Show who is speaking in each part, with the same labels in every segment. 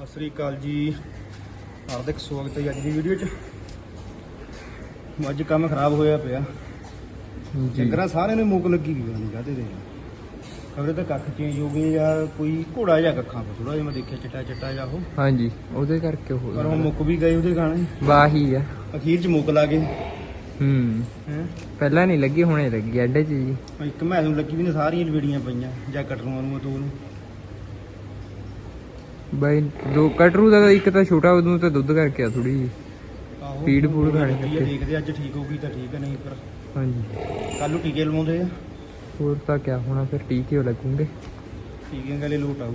Speaker 1: ਸਤਿ ਸ੍ਰੀ ਅਕਾਲ ਜੀ। ਹਾਰਦਿਕ ਸਵਾਗਤ ਹੈ ਅੱਜ ਦੀ ਵੀਡੀਓ 'ਚ। ਅੱਜ ਕੰਮ ਖਰਾਬ ਹੋਇਆ ਪਿਆ।
Speaker 2: ਜੀ।
Speaker 1: ਡੰਗਰਾਂ ਸਾਰਿਆਂ ਨੂੰ ਮੁੱਕ ਲੱਗੀ ਗਈ ਨਹੀਂ ਕਾਹਦੇ ਦੇ। ਖਬਰੇ ਤਾਂ ਕੱਖ ਚੇਂਜ ਹੋ ਗਏ ਜਾਂ ਕੋਈ ਘੋੜਾ ਜਾਂ ਕੱਖਾਂ ਤੋਂ ਥੋੜਾ ਜਿਹਾ ਮੈਂ ਦੇਖਿਆ ਚਟਾ ਚਟਾ ਜਾਂ ਉਹ।
Speaker 2: ਹਾਂਜੀ ਉਹਦੇ ਕਰਕੇ ਹੋ
Speaker 1: ਪਰ ਉਹ ਮੁੱਕ ਵੀ ਗਏ ਉਹਦੇ ਗਾਣੇ।
Speaker 2: ਵਾਹੀ ਆ।
Speaker 1: ਅਖੀਰ 'ਚ ਮੁੱਕ ਲਾ ਗਏ।
Speaker 2: ਹੂੰ। ਪਹਿਲਾਂ ਨਹੀਂ ਲੱਗੀ ਹੁਣੇ ਲੱਗੀ ਐਡੇ ਚ ਜੀ।
Speaker 1: ਇੱਕ ਮੈਂ ਨੂੰ ਲੱਗੀ ਵੀ ਨੇ ਸਾਰੀਆਂ ਲਵੇੜੀਆਂ ਪਈਆਂ ਜਾਂ ਕਟਰੂਆਂ ਨੂੰ ਦੋ ਨੂੰ।
Speaker 2: ਬਾਈ ਦੋ ਕਟਰੂ ਦਾ ਇੱਕ ਤਾਂ ਛੋਟਾ ਉਦੋਂ ਤਾਂ ਦੁੱਧ ਕਰਕੇ ਆ ਥੋੜੀ ਜੀ
Speaker 1: ਆਹੋ
Speaker 2: ਫੀਡ ਫੂਡ ਖਾਣੇ ਕਰਕੇ।
Speaker 1: ਦੇਖਦੇ ਅੱਜ ਠੀਕ ਹੋਊਗੀ ਤਾਂ ਠੀਕ ਹੈ ਨਹੀਂ ਫਿਰ
Speaker 2: ਹਾਂਜੀ।
Speaker 1: ਕੱਲ ਨੂੰ ਟੀਕੇ ਲਵਾਉਂਦੇ ਆ।
Speaker 2: ਹੋਰ ਤਾਂ ਕਿਆ ਹੋਣਾ ਫਿਰ ਟੀਕੇ ਹੋ ਲੱਗੂਗੇ।
Speaker 1: ਟੀਕਿਆਂ ਗਲੇ ਲੋਟ ਆਊ।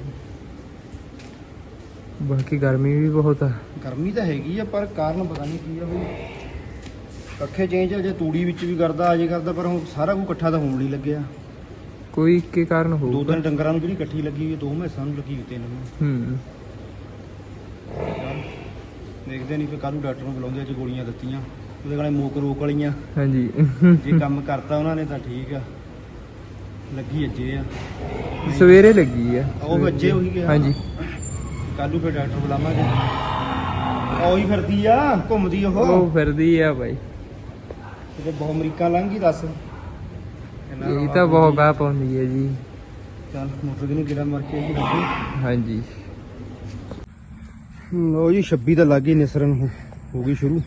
Speaker 2: ਬਾਕੀ ਗਰਮੀ ਵੀ ਬਹੁਤ ਆ।
Speaker 1: ਗਰਮੀ ਤਾਂ ਹੈਗੀ ਆ ਪਰ ਕਾਰਨ ਪਤਾ ਨਹੀਂ ਕੀ ਆ ਬਈ। ਕੱਖੇ ਚੇਂਜ ਆ ਜੇ ਤੂੜੀ ਵਿੱਚ ਵੀ ਕਰਦਾ ਅਜੇ ਕਰਦਾ ਪਰ ਹੁਣ ਸਾਰਾ ਕੁਝ ਇਕੱਠਾ ਤਾਂ ਹੋਣ ਨਹੀਂ ਲੱਗਿਆ।
Speaker 2: ਕੋਈ ਇੱਕੇ ਕਾਰਨ
Speaker 1: ਦੋ
Speaker 2: ਹੋਊਗਾ
Speaker 1: ਤਿੰਨ ਡੰਗਰਾਂ ਨੂੰ ਜਿਹੜੀ ਇਕੱਠੀ ਲੱਗੀ ਹੋਈ ਦੋ ਮੈਸਾਂ ਨੂੰ ਲੱਗੀ ਹੋਈ ਤਿੰਨ ਨੂੰ।
Speaker 2: ਹੂੰ।
Speaker 1: ਦੇਖਦੇ ਨਹੀਂ ਫਿਰ ਕੱਲ੍ਹ ਨੂੰ ਡਾਕਟਰ ਨੂੰ ਬੁਲਾਉਂਦੇ ਅੱਜ ਗੋਲੀਆਂ ਦਿੱਤੀਆਂ। ਉਹਦੇ ਕੋਲੇ ਮੋਕ ਰੋਕ ਵਾਲੀਆਂ।
Speaker 2: ਹਾਂਜੀ।
Speaker 1: ਜੇ ਕੰਮ ਕਰਤਾ ਉਹਨਾਂ ਨੇ ਤਾਂ ਠੀਕ ਆ। ਲੱਗੀ ਅੱਜੇ ਆ।
Speaker 2: ਸਵੇਰੇ ਲੱਗੀ ਆ।
Speaker 1: ਉਹ ਅੱਜੇ ਉਹੀ ਗਿਆ
Speaker 2: ਹਾਂਜੀ।
Speaker 1: ਕੱਲ੍ਹ ਨੂੰ ਫਿਰ ਡਾਕਟਰ ਬੁਲਾਵਾਂਗੇ। ਉਹੀ ਫਿਰਦੀ ਆ ਘੁੰਮਦੀ ਉਹ।
Speaker 2: ਉਹ ਫਿਰਦੀ ਆ ਬਾਈ।
Speaker 1: ਕਿਤੇ ਬਹੁਤ ਅਮਰੀਕਾ ਲੰਘ ਦੱਸ।
Speaker 2: ਇਹ ਤਾਂ ਬਹੁਤ। ਗਾਹ ਪਾਉਂਦੀ ਹੈ ਜੀ।
Speaker 1: ਚੱਲ ਮੋਟਰ ਕਿਨੇ ਕਿਹੜਾ ਮਰ ਕੇ
Speaker 2: ਹਾਂਜੀ।
Speaker 1: ਲੋ ਜੀ 26 ਤਾਂ ਲੱਗੀ ਨਿਸਰਨ ਹੋ ਗਈ ਸ਼ੁਰੂ।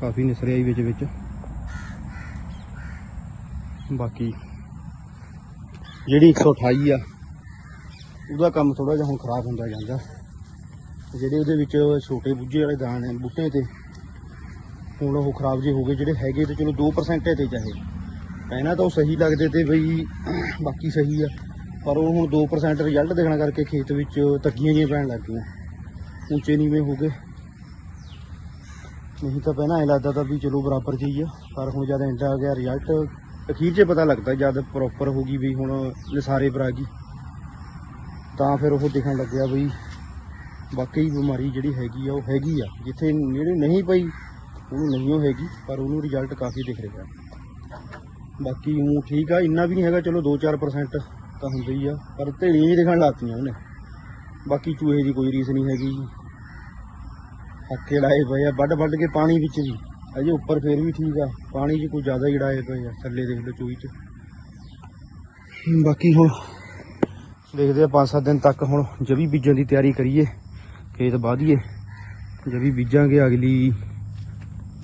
Speaker 1: ਕਾਫੀ ਨਿਸਰਿਆ ਹੀ ਵਿੱਚ ਵਿੱਚ। ਬਾਕੀ ਜਿਹੜੀ 128 ਆ, ਉਹਦਾ ਕੰਮ ਥੋੜਾ ਜਿਹਾ ਹੁਣ ਖਰਾਬ ਹੁੰਦਾ ਜਾਂਦਾ। ਜਿਹੜੇ ਉਹਦੇ ਵਿੱਚ ਛੋਟੇ ਬੁੱਝੇ ਵਾਲੇ ਦਾਣੇ, ਬੂਟੇ ਤੇ, ਹੁਣ ਉਹ ਖਰਾਬ ਜੇ ਹੋ ਗਏ, ਜਿਹੜੇ ਹੈਗੇ ਤੇ ਚਲੋ 2% ਤੇ ਚਾਹੇ। ਪਹਿਲਾਂ ਤਾਂ ਉਹ ਸਹੀ ਲੱਗਦੇ ਤੇ ਬਈ, ਬਾਕੀ ਸਹੀ ਆ। ਪਰ ਉਹ ਹੁਣ 2% ਰਿਜ਼ਲਟ ਦੇਖਣ ਕਰਕੇ ਖੇਤ ਵਿੱਚ ਤੱਕੀਆਂ ਜਿਹੀਆਂ ਪੈਣ ਲੱਗ ਗਈਆਂ। ਉੱਚੇ ਨੀਵੇਂ ਹੋ ਗਏ। ਨਹੀਂ ਤਾਂ ਪਹਿਲਾਂ ਐ ਲੱਗਦਾ ਤਾਂ ਵੀ ਚਲੋ ਬਰਾਬਰ 'ਚ ਹੀ ਆ, ਪਰ ਹੁਣ ਜਦ ਐਂਡ ਆ ਗਿਆ ਰਿਜ਼ਲਟ ਅਖੀਰ 'ਚ ਪਤਾ ਲੱਗਦਾ ਜਦ ਪ੍ਰੋਪਰ ਹੋ ਗਈ ਵੀ ਹੁਣ ਨਸਾਰੇ ਪਰ ਆ ਗਈ। ਤਾਂ ਫਿਰ ਉਹ ਦਿਖਣ ਲੱਗਿਆ ਬਈ ਵਾਕਈ ਬਿਮਾਰੀ ਜਿਹੜੀ ਹੈਗੀ ਆ, ਉਹ ਹੈਗੀ ਆ। ਜਿੱਥੇ ਜਿਹੜੀ ਨਹੀਂ ਪਈ, ਉਹਨੂੰ ਨਹੀਂ ਉਹ ਹੈਗੀ, ਪਰ ਉਹਨੂੰ ਰਿਜ਼ਲਟ ਕਾਫੀ ਦਿਖ ਰਿਹਾ। ਬਾਕੀ ਉਹ ਠੀਕ ਆ, ਇੰਨਾ ਵੀ ਨਹੀਂ ਹੈਗਾ, ਚਲੋ 2-4% ਤਾਂ ਹੁੰਦਾ ਹੀ ਆ, ਪਰ ਢੇੜੀਆਂ ਵੀ ਦਿਖਣ ਲੱਗਤੀਆਂ ਉਹਨੇ। ਬਾਕੀ ਚੂਹੇ ਦੀ ਕੋਈ ਰੀਸ ਨਹੀਂ ਹੈਗੀ ਹੱਕੇ ਲਾਏ ਪਏ ਆ ਵੱਡ ਵੱਡ ਕੇ ਪਾਣੀ ਵਿੱਚ ਵੀ ਅਜੇ ਉੱਪਰ ਫੇਰ ਵੀ ਠੀਕ ਆ, ਪਾਣੀ 'ਚ ਕੋਈ ਜ਼ਿਆਦਾ ਹੀ ਡਾਏ ਪਏ ਆ, ਥੱਲੇ ਦੇਖ ਲਓ ਚੂਹੀ 'ਚ। ਬਾਕੀ ਹੁਣ ਦੇਖਦੇ ਆ 5-7 ਦਿਨ ਤੱਕ ਹੁਣ ਜਵੀ ਬੀਜਣ ਦੀ ਤਿਆਰੀ ਕਰੀਏ, ਖੇਤ ਬਾਦੀਏ ਜਵੀ ਬੀਜਾਂਗੇ ਅਗਲੀ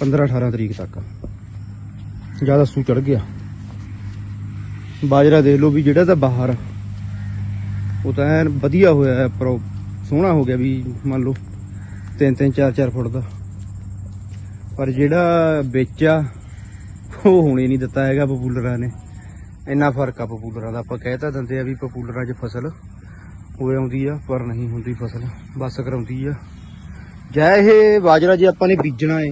Speaker 1: 15-18 ਤਰੀਕ ਤੱਕ। ਜ਼ਿਆਦਾ ਸੂ ਚੜ ਗਿਆ। ਬਾਜਰਾ ਦੇਖ ਲਓ ਵੀ ਜਿਹੜਾ ਤਾਂ ਬਾਹਰ ਉਹ ਤਾਂ ਐਨ ਵਧੀਆ ਹੋਇਆ ਹੈ, ਪਰ ਸੋਹਣਾ ਹੋ ਗਿਆ ਵੀ ਮੰਨ ਲਓ 3-3 4-4 ਫੁੱਟ ਦਾ। ਪਰ ਜਿਹੜਾ ਵਿੱਚ ਆ, ਉਹ ਹੁਣੇ ਨਹੀਂ ਦਿੱਤਾ ਹੈਗਾ ਪਪੂਲਰਾਂ ਨੇ। ਇੰਨਾ ਫ਼ਰਕ ਆ ਪਪੂਲਰਾਂ ਦਾ। ਆਪਾਂ ਕਹਿ ਤਾਂ ਦਿੰਦੇ ਆ ਵੀ ਪਪੂਲਰਾਂ 'ਚ ਫਸਲ ਹੋਏ ਆਉਂਦੀ ਆ, ਪਰ ਨਹੀਂ ਹੁੰਦੀ ਫਸਲ। ਬਸ ਕਰਾਉਂਦੀ ਆ। ਜੈ ਇਹ ਬਾਜਰਾ ਜੇ ਆਪਾਂ ਨੇ ਬੀਜਣਾ ਏ,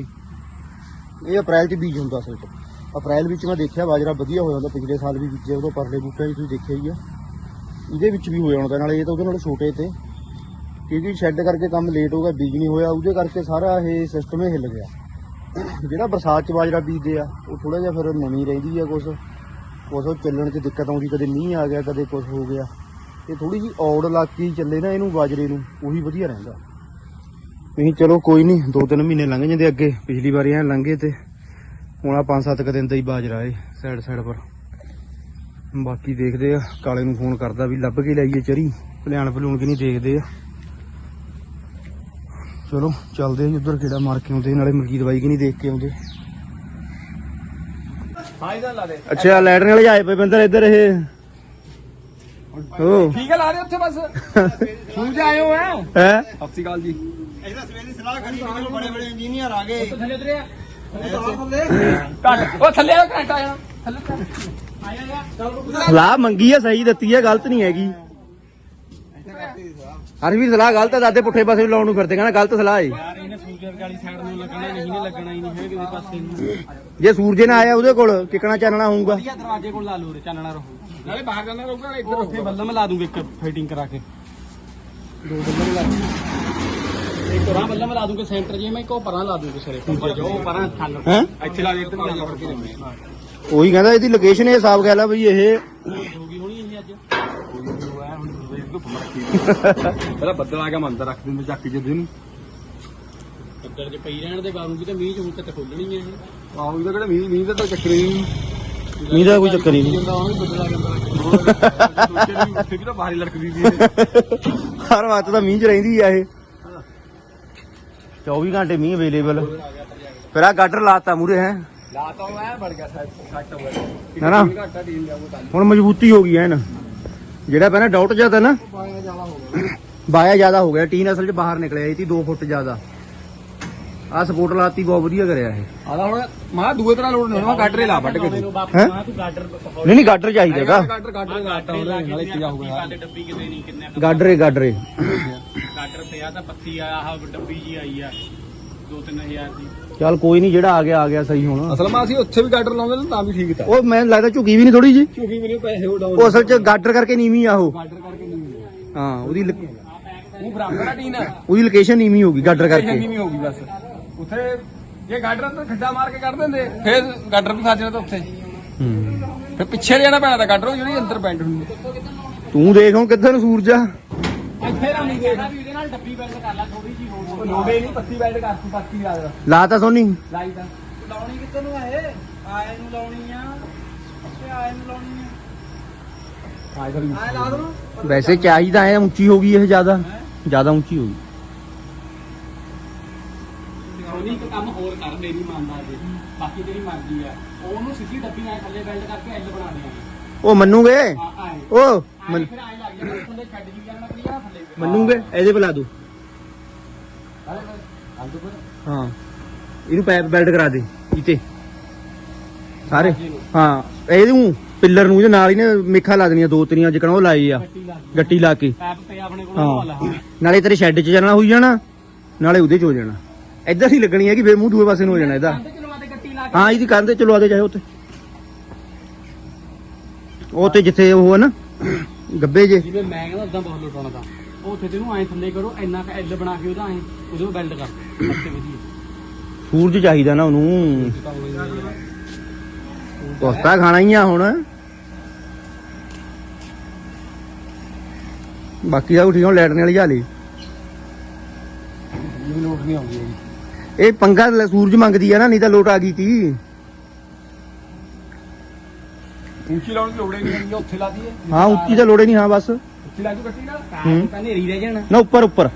Speaker 1: ਇਹ ਅਪ੍ਰੈਲ 'ਚ ਬੀਜ ਹੁੰਦਾ ਅਸਲ 'ਚ। ਅਪ੍ਰੈਲ ਵਿੱਚ ਮੈਂ ਦੇਖਿਆ ਬਾਜਰਾ ਵਧੀਆ ਹੋ ਜਾਂਦਾ ਪਿਛਲੇ ਸਾਲ ਵੀ ਬੀਜਿਆ ਉਦੋਂ ਪਰਲੇ ਬੂਟਿਆਂ 'ਚ ਤੁਸੀਂ ਦੇਖਿਆ ਹੀ ਆ। ਇਹਦੇ ਵਿੱਚ ਵੀ ਹੋ ਜਾਂਦਾ ਨਾਲੇ ਇਹ ਤਾਂ ਉਹਦੇ ਨਾਲ ਛੋਟੇ ਤੇ। ਕਿਉਂਕਿ ਸ਼ੈੱਡ ਕਰਕੇ ਕੰਮ ਲੇਟ ਹੋ ਗਿਆ, ਬੀਜ ਨਹੀਂ ਹੋਇਆ, ਉਹਦੇ ਕਰਕੇ ਸਾਰਾ ਇਹ ਸਿਸਟਮ ਹੀ ਹਿੱਲ ਗਿਆ। ਜਿਹੜਾ ਬਰਸਾਤ 'ਚ ਬਾਜਰਾ ਬੀਜਦੇ ਆ, ਉਹ ਥੋੜਾ ਜਿਹਾ ਫਿਰ ਨਵੀਂ ਰਹਿੰਦੀ ਆ ਕੁਛ। ਕੁਛ ਉਹ ਚੱਲਣ 'ਚ ਦਿੱਕਤ ਆਉਂਦੀ, ਕਦੇ ਮੀਂਹ ਆ ਗਿਆ, ਕਦੇ ਕੁਛ ਹੋ ਗਿਆ। ਇਹ ਥੋੜੀ ਜਿਹੀ ਔੜ ਇਲਾਕੇ 'ਚ ਚੱਲੇ ਨਾ ਇਹਨੂੰ ਬਾਜਰੇ ਨੂੰ, ਉਹੀ ਵਧੀਆ ਰਹਿੰਦਾ। ਨਹੀਂ, ਚਲੋ ਕੋਈ ਨਹੀਂ, ਦੋ ਤਿੰਨ ਮਹੀਨੇ ਲੰਘ ਜਾਂਦੇ ਅੱਗੇ, ਪਿਛਲੀ ਵਾਰੀ ਐ ਲੰਘੇ ਤੇ। ਹੁਣ ਆ ਪੰਜ ਸੱਤ ਕੁ ਦਿਨ ਦਾ ਹੀ ਬਾਜਰਾ ਏ ਸਾਈਡ ਸਾਈਡ ਪਰ। ਬਾਕੀ ਦੇਖਦੇ ਆ ਕਾਲੇ ਨੂੰ ਫੋਨ ਕਰਦਾ ਵੀ ਲੱਭ ਕੇ ਲਿਆਈਏ ਚਰੀ ਭਲਿਆਣ ਭਲੂਣ ਕਿ ਨਹੀਂ ਦੇਖਦੇ ਆ। ਚਲੋ ਚੱਲਦੇ ਆ ਜੀ ਉਧਰ ਕਿਹੜਾ ਮਾਰ ਕੇ ਆਉਂਦੇ ਨਾਲੇ ਮੁਰਗੀ ਦਵਾਈ ਕਿ ਨਹੀਂ ਦੇਖ ਕੇ ਆਉਂਦੇ। ਅੱਛਾ ਲੈਟਰ ਵਾਲੇ ਆਏ ਪਏ ਬੰਦਰ ਇੱਧਰ ਇਹ। ਹੋ
Speaker 2: ਠੀਕ ਹੈ ਲਾ ਦੇ ਉੱਥੇ ਬਸ। ਸੂਝ ਆਏ ਹੋ? ਹੈ?
Speaker 1: ਹੈ
Speaker 2: ਸਤਿ ਸ਼੍ਰੀ ਅਕਾਲ ਜੀ।
Speaker 1: ਇਹਦਾ ਸਵੇਰ ਸਲਾਹ ਕਰੀ ਬੜੇ ਬੜੇ ਇੰਜੀਨੀਅਰ ਆ ਗਏ।
Speaker 2: ਥੱਲੇ ਉਤਰਿਆ। ਘੱਟ ਉਹ ਥੱਲੇ ਆ ਘੰਟਾ ਆ ਜਾਣਾ ਥੱਲੇ ਆਇਆ ਆ
Speaker 1: ਸਲਾਹ ਮੰਗੀ ਆ ਸਹੀ ਦਿੱਤੀ ਆ ਗਲਤ ਨਹੀਂ ਹੈਗੀ। ਹਰਵੀਰ ਸਲਾਹ ਗਲਤ ਆ ਦਾਦੇ ਪੁੱਠੇ ਪਾਸੇ ਲਾਉਣ ਨੂੰ ਫਿਰਦੇ ਕਹਿੰਦਾ ਗਲਤ ਸਲਾਹ ਏ।
Speaker 2: ਯਾਰ ਇਹਨੇ ਸੂਰਜ ਵਾਲੀ ਸਾਈਡ ਨੂੰ ਲੱਗਣਾ ਨਹੀਂ ਨੇ ਲੱਗਣਾ ਹੀ ਨਹੀਂ ਹੈ ਕਿਸੇ ਪਾਸੇ ਨੂੰ।
Speaker 1: ਜੇ ਸੂਰਜੇ ਨਾ ਆਇਆ ਉਹਦੇ ਕੋਲ ਕਿਕਣਾ ਚਾਨਣਾ ਹੋਊਗਾ।
Speaker 2: ਵਧੀਆ ਦਰਵਾਜ਼ੇ ਕੋਲ ਲਾ ਲਓ ਰੇ ਚਾਨਣਾ ਰਹੂ। ਨਾਲੇ ਬਾਹਰ ਜਾਣਾ ਰਹੂਗਾ ਇੱਧਰ ਉੱਥੇ ਬੱਲਮ ਲਾ ਦੂੰਗੇ ਇੱਕ ਫਿਟਿੰਗ ਕਰਾ ਕੇ। ਦੋ ਬੱਲਮ ਲਾ ਦੂੰਗੇ। ਇੱਕ ਹੋਰਾਂ ਬੱਲਮ ਲਾ ਦੂੰਗੇ ਸੈਂਟਰ ਜੇ ਮੈਂ ਇੱਕ ਉਹ ਪਰਾਂ ਲਾ ਦੂੰਗੇ ਸਿਰੇ ਉੱਪਰ ਜੋ ਉਹ ਪਰਾਂ ਥੱਲ
Speaker 1: ਹੈਂ?
Speaker 2: ਇੱਥੇ ਲਾ ਦੇ ਇੱਧਰ ਲਾ ਫੜ ਕੇ ਰੱਖਣੇ
Speaker 1: ਉਹੀ ਕਹਿੰਦਾ ਇਹਦੀ ਲੋਕੇਸ਼ਨ ਇਹ ਹਿਸਾਬ ਗੱਲ ਆ ਬਈ ਇਹ
Speaker 2: ਹੋ ਗਈ ਹੋਣੀ ਇਹ ਅੱਜ
Speaker 3: ਕੰਮ ਰੱਖੀ ਪਹਿਲਾਂ ਬੱਦਲ ਆ ਗਿਆ ਮੈਂ ਅੰਦਰ ਰੱਖ ਦਿੰਦਾ ਚੱਕ ਕੇ ਜਦ ਇਹਨੂੰ
Speaker 2: ਅੱਦਰ ਚ ਪਈ ਰਹਿਣ ਦੇ ਬਾਰੂ ਤੇ ਮੀਂਹ ਚ ਹੁਣ ਤੱਕ ਖੋਲਣੀ ਹੈ ਇਹ
Speaker 3: ਆਹੋ ਇਹਦਾ ਕਿਹੜਾ ਮੀਂਹ ਮੀਂਹ ਦਾ ਤਾਂ ਚੱਕਰ ਹੀ ਨਹੀਂ
Speaker 1: ਮੀਂਹ ਦਾ ਕੋਈ ਚੱਕਰ ਹੀ ਨਹੀਂ
Speaker 2: ਜਾਂਦਾ ਉਹ ਵੀ ਬੱਦਲ ਆ ਜਾਂਦਾ
Speaker 3: ਸੋਚਿਆ ਵੀ ਉੱਥੇ ਵੀ ਤਾਂ ਬਾਹਰ ਹੀ ਲੜਕਦੀ ਸੀ ਇਹ।
Speaker 1: ਹਰ ਵਕਤ ਤਾਂ ਮੀਂਹ ਚ ਰਹਿੰਦੀ ਆ ਇਹ 24 ਘੰਟੇ ਮੀਂਹ ਅਵੇਲੇਬਲ ਫਿਰ ਆ ਗਾਡਰ ਲਾਤਾ ਮੂਰੇ ਹੈ।
Speaker 3: ਲਾ ਤਾਂ ਉਹ ਐ ਬਣ ਗਿਆ ਸੱਟ ਹੋ ਗਿਆ।
Speaker 1: ਹੈ ਨਾ ਹੁਣ ਮਜ਼ਬੂਤੀ ਹੋ ਗਈ ਐ ਨਾ ਜਿਹੜਾ ਪਹਿਲਾਂ ਡਾਊਟ ਜ਼ਿਆਦਾ ਨਾ
Speaker 3: ਪਾਇਆ ਜ਼ਿਆਦਾ ਹੋ ਗਿਆ।
Speaker 1: ਬਾਇਆ ਜ਼ਿਆਦਾ ਹੋ ਗਿਆ। ਟੀਨ ਅਸਲ 'ਚ ਬਾਹਰ ਨਿਕਲਿਆ ਤੀ 2 ਫੁੱਟ ਜ਼ਿਆਦਾ। ਆ ਸਪੋਰਟ ਲਾਤੀ ਬਹੁਤ ਵਧੀਆ ਕਰਿਆ ਇਹ।
Speaker 3: ਆਦਾ ਹੁਣ ਮਾ ਦੂਏ ਤਰ੍ਹਾਂ ਲੋੜ ਨਹੀਂ ਹੋਣਾ ਗਾਡਰੇ ਲਾ ਵੱਟ ਕੇ ਤੂੰ
Speaker 1: ਹੈਂ?
Speaker 2: ਤੂੰ ਗਾਡਰ
Speaker 1: ਨਹੀਂ ਨਹੀਂ ਗਾਡਰ ਚਾਹੀਦਾ ਹੈਗਾ।
Speaker 3: ਗਾਡਰ ਗਾਡਰੇ ਲਾਤਾ ਉਹਨੇ ਨਾਲੇ ਕੀ ਜਾਊਗਾ
Speaker 2: ਗਾਡਰ ਡੱਬੀ ਕਿਤੇ ਨਹੀਂ ਕਿੰਨੇ ਕੁ-
Speaker 1: ਗਾਡਰੇ ਗਾਡਰੇ
Speaker 2: ਗਾਡਰ ਪਿਆ ਤਾਂ ਪੱਤੀ ਆ ਆਹ ਡੱਬੀ ਜੀ ਆਈ ਆ 2-3000 ਦੀ।
Speaker 1: ਚੱਲ ਕੋਈ ਨਹੀਂ ਜਿਹੜਾ ਆ ਗਿਆ ਆ ਗਿਆ ਸਹੀ ਹੁਣ।
Speaker 3: ਅਸਲ ਮਾ ਅਸੀਂ ਉੱਥੇ ਵੀ ਗਾਡਰ ਲਾਉਂਦੇ ਨੇ ਤਾਂ ਵੀ ਠੀਕ ਤਾਂ।
Speaker 1: ਉਹ ਮੈਨੂੰ ਲੱਗਦਾ ਝੁਕੀ ਵੀ ਨਹੀਂ ਥੋੜੀ ਜੀ
Speaker 3: ਕਿਉਂਕਿ ਮੈਨੂੰ ਪੈਸੇ ਉਹ ਡਾਊਨ
Speaker 1: ਉਹ ਅਸਲ 'ਚ ਗਾਡਰ ਕਰਕੇ ਨੀਵੀਂ ਆ ਉਹ।
Speaker 3: ਗਾਡਰ ਕਰਕੇ ਨਹੀਂ
Speaker 1: ਹਾਂ ਉਹਦੀ ਲ-
Speaker 3: ਉਹ ਬਰਾਬਰ ਆ ਟੀਨ ਹੈ
Speaker 1: ਉਹਦੀ ਲੋਕੇਸ਼ਨ ਨੀਵੀਂ ਹੋਗੀ ਗਾਡਰ ਕਰਕੇ।
Speaker 3: ਨਹੀਂ ਹੋਗੀ ਬਸ। ਉੱਥੇ ਜੇ ਗਾਡਰ ਤੇ ਖੱਡਾ ਮਾਰ ਕੇ ਕੱਢ ਦਿੰਦੇ ਫਿਰ ਗਾਡਰ ਵੀ ਫਸ ਉੱਥੇ
Speaker 1: ਹੂੰ।
Speaker 3: ਫਿਰ ਪਿੱਛੇ ਰਹਿਣਾ ਪੈਣਾ ਤਾਂ ਗਾਡਰ ਉਹ ਜਿਹੜੀ ਅੰਦਰ ਪੈਂਟ ਹੁੰਦੀ।
Speaker 1: ਤੂੰ ਦੇਖ ਹੁਣ ਕਿੱਧਰ ਨੂੰ ਸੂਰਜ ਆ।
Speaker 2: ਇੱਥੇ ਨਾ ਨਹੀਂ ਦੇਖਦਾ ਵੀ ਇਹਦੇ ਨਾਲ ਡੱਬੀ ਬੈਲਟ ਕਰ ਲੈ ਥੋੜੀ ਜੀ ਹੋਰ।
Speaker 3: ਉਹ ਲੋੜੇ ਨਹੀਂ ਪੱਤੀ ਬੈਲਟ ਕਰ ਤੂੰ ਪੱਤੀ ਲਾ ਦੇ
Speaker 1: ਲਾਤਾ ਸੋਨੀ।
Speaker 3: ਲਾਈ ਤਾਂ
Speaker 2: ਲਾਉਣੀ ਕਿੱਥੇ ਨੂੰ ਆਏ ਆਏ ਨੂੰ ਲਾਉਣੀ ਆ। ਤੇ ਆਏ ਨੂੰ ਲਾਉਣੀ ਆ।
Speaker 3: ਹਾਂ ਇਧਰ
Speaker 2: ਆਏ ਲਾ ਦੋ।
Speaker 1: ਵੈਸੇ ਚਾਹੀਦਾ ਐ ਉੱਚੀ ਹੋ ਗਈ ਇਹ ਜ਼ਿਆਦਾ। ਜ਼ਿਆਦਾ ਉੱਚੀ ਹੋ ਗਈ।
Speaker 2: ਸੋਨੀ ਇੱਕ ਕੰਮ ਹੋਰ ਕਰ ਮੇਰੀ ਮੰਨਦਾ ਜੇ। ਬਾਕੀ ਤੇਰੀ ਮਰਜ਼ੀ ਆ। ਉਹਨੂੰ ਸਿੱਧੀ ਡੱਬੀ ਨਾਲ ਥੱਲੇ ਬੈਲਟ ਕਰਕੇ ਐਲ ਬਣਾ ਦੇਣੀ
Speaker 1: ਉਹ ਮੰਨੂਗੇ?
Speaker 2: ਆਏ।
Speaker 1: ਉਹ
Speaker 2: ਆਏ
Speaker 1: ਮੰਨ-
Speaker 2: ਫਿਰ ਆਏ ਲੱਗ ਜਾਣਾ ਥੱਲੇ ਛੱਡ ਜੀ ਜਾਣਾ ਕਲੀਅਰ ਥੱਲੇ। ਵੀ।
Speaker 1: ਮੰਨੂਗੇ ਇਹਦੇ ਬੁਲਾ ਦੋ। ਹਾਂ। ਇਹਨੂੰ ਪੈਪ ਬੈਲਟ ਕਰਾ ਦੇ ਇਤੇ ਸਾਰੇ। ਹਾਂ ਇਹਨੂੰ ਪਿੱਲਰ ਨੂੰ ਇਹਦੇ ਨਾਲ ਹੀ ਨਾ ਮੇਖਾ ਲਾ ਦੇਣੀਆਂ ਦੋ ਤਰੀਆਂ ਜਿਕਣ ਉਹ ਲਾਈ ਆ।
Speaker 2: ਗੱਟੀ ਲੱਗ ਗਈ
Speaker 1: ਗੱਟੀ ਲਾ ਕੇ।
Speaker 2: ਪੈਪ ਤੇ ਆਪਣੇ ਕੋਲ
Speaker 1: ਹਾਂ।
Speaker 2: ਉਹ ਵਾਲਾ। ਹਾਂ
Speaker 1: ਨਾਲੇ ਤੇਰੇ ਸ਼ੈੱਡ 'ਚ ਜਾਣਾ ਹੋਈ ਜਾਣਾ। ਨਾਲੇ ਉਹਦੇ 'ਚ ਹੋ ਜਾਣਾ। ਇੱਧਰ ਹੀ ਲੱਗਣੀ ਹੈ ਕਿ ਫੇਰ ਮੂੰਹ ਦੂਏ ਪਾਸੇ ਨੂੰ ਹੋ ਜਾਣਾ ਇਹਦਾ। ਹਾਂ ਇਹਦੀ ਕੰਧ ਤੇ ਚਲਵਾ ਦੇ ਚਾਹੇ ਉੱਤੇ ਉਹ ਤੇ ਜਿੱਥੇ ਉਹ ਹੈ ਨਾ ਗੱਬੇ ਜੇ।
Speaker 2: ਜਿਵੇਂ ਮੈਂ ਕਹਿੰਦਾ ਉਦਾਂ ਬਹੁਤ ਲੁੱਟਣਾ ਤਾਂ ਉਹ ਉੱਥੇ ਤੈਨੂੰ ਐਂ ਥੱਲੇ ਕਰੋ ਇੰਨਾ ਕ ਐਲ ਬਣਾ ਕੇ ਉਹਦਾ ਐਂ ਉਹਦੇ ਨੂੰ ਬੈਲਟ ਕਰ ਦੇ ਅੱਤੇ ਵਧੀਆ।
Speaker 1: ਸੂਰਜ ਚਾਹੀਦਾ ਨਾ ਉਹਨੂੰ। ਕੋਸਤਾ ਖਾਣਾ ਹੀ ਆ ਹੁਣ। ਬਾਕੀ ਦਾ ਠੀਕ ਹੁਣ ਲੈਟਣ ਵਾਲੀ ਹਾਲੀ
Speaker 3: ਮੈਨੂੰ ਲੋਟ ਨਹੀਂ ਆਉਂਦੀ ਹੈਗੀ।
Speaker 1: ਇਹ ਪੰਗਾ ਲੈ- ਸੂਰਜ ਮੰਗਦੀ ਆ ਨਾ ਨਹੀਂ ਤਾਂ ਲੋਟ ਆ ਗਈ ਤੀ।
Speaker 3: ਉੱਚੀ ਲਾਉਣ ਦੀ ਲੋੜ ਹੀ ਨਹੀਂ ਉੱਥੇ ਲਾ ਦਈਏ
Speaker 1: ਹਾਂ ਉੱਚੀ ਤਾਂ ਲੋੜੇ ਨਹੀਂ ਹਾਂ ਬਸ।
Speaker 3: ਉੱਚੀ ਲਾ ਜੂ ਗੱਟੀ ਨਾਲ?
Speaker 1: ਹੂੰ।
Speaker 2: ਤਾਂ ਨੇਰੀ ਰਹਿ ਜਾਣਾ।
Speaker 1: ਨਾ ਉੱਪਰ ਉੱਪਰ।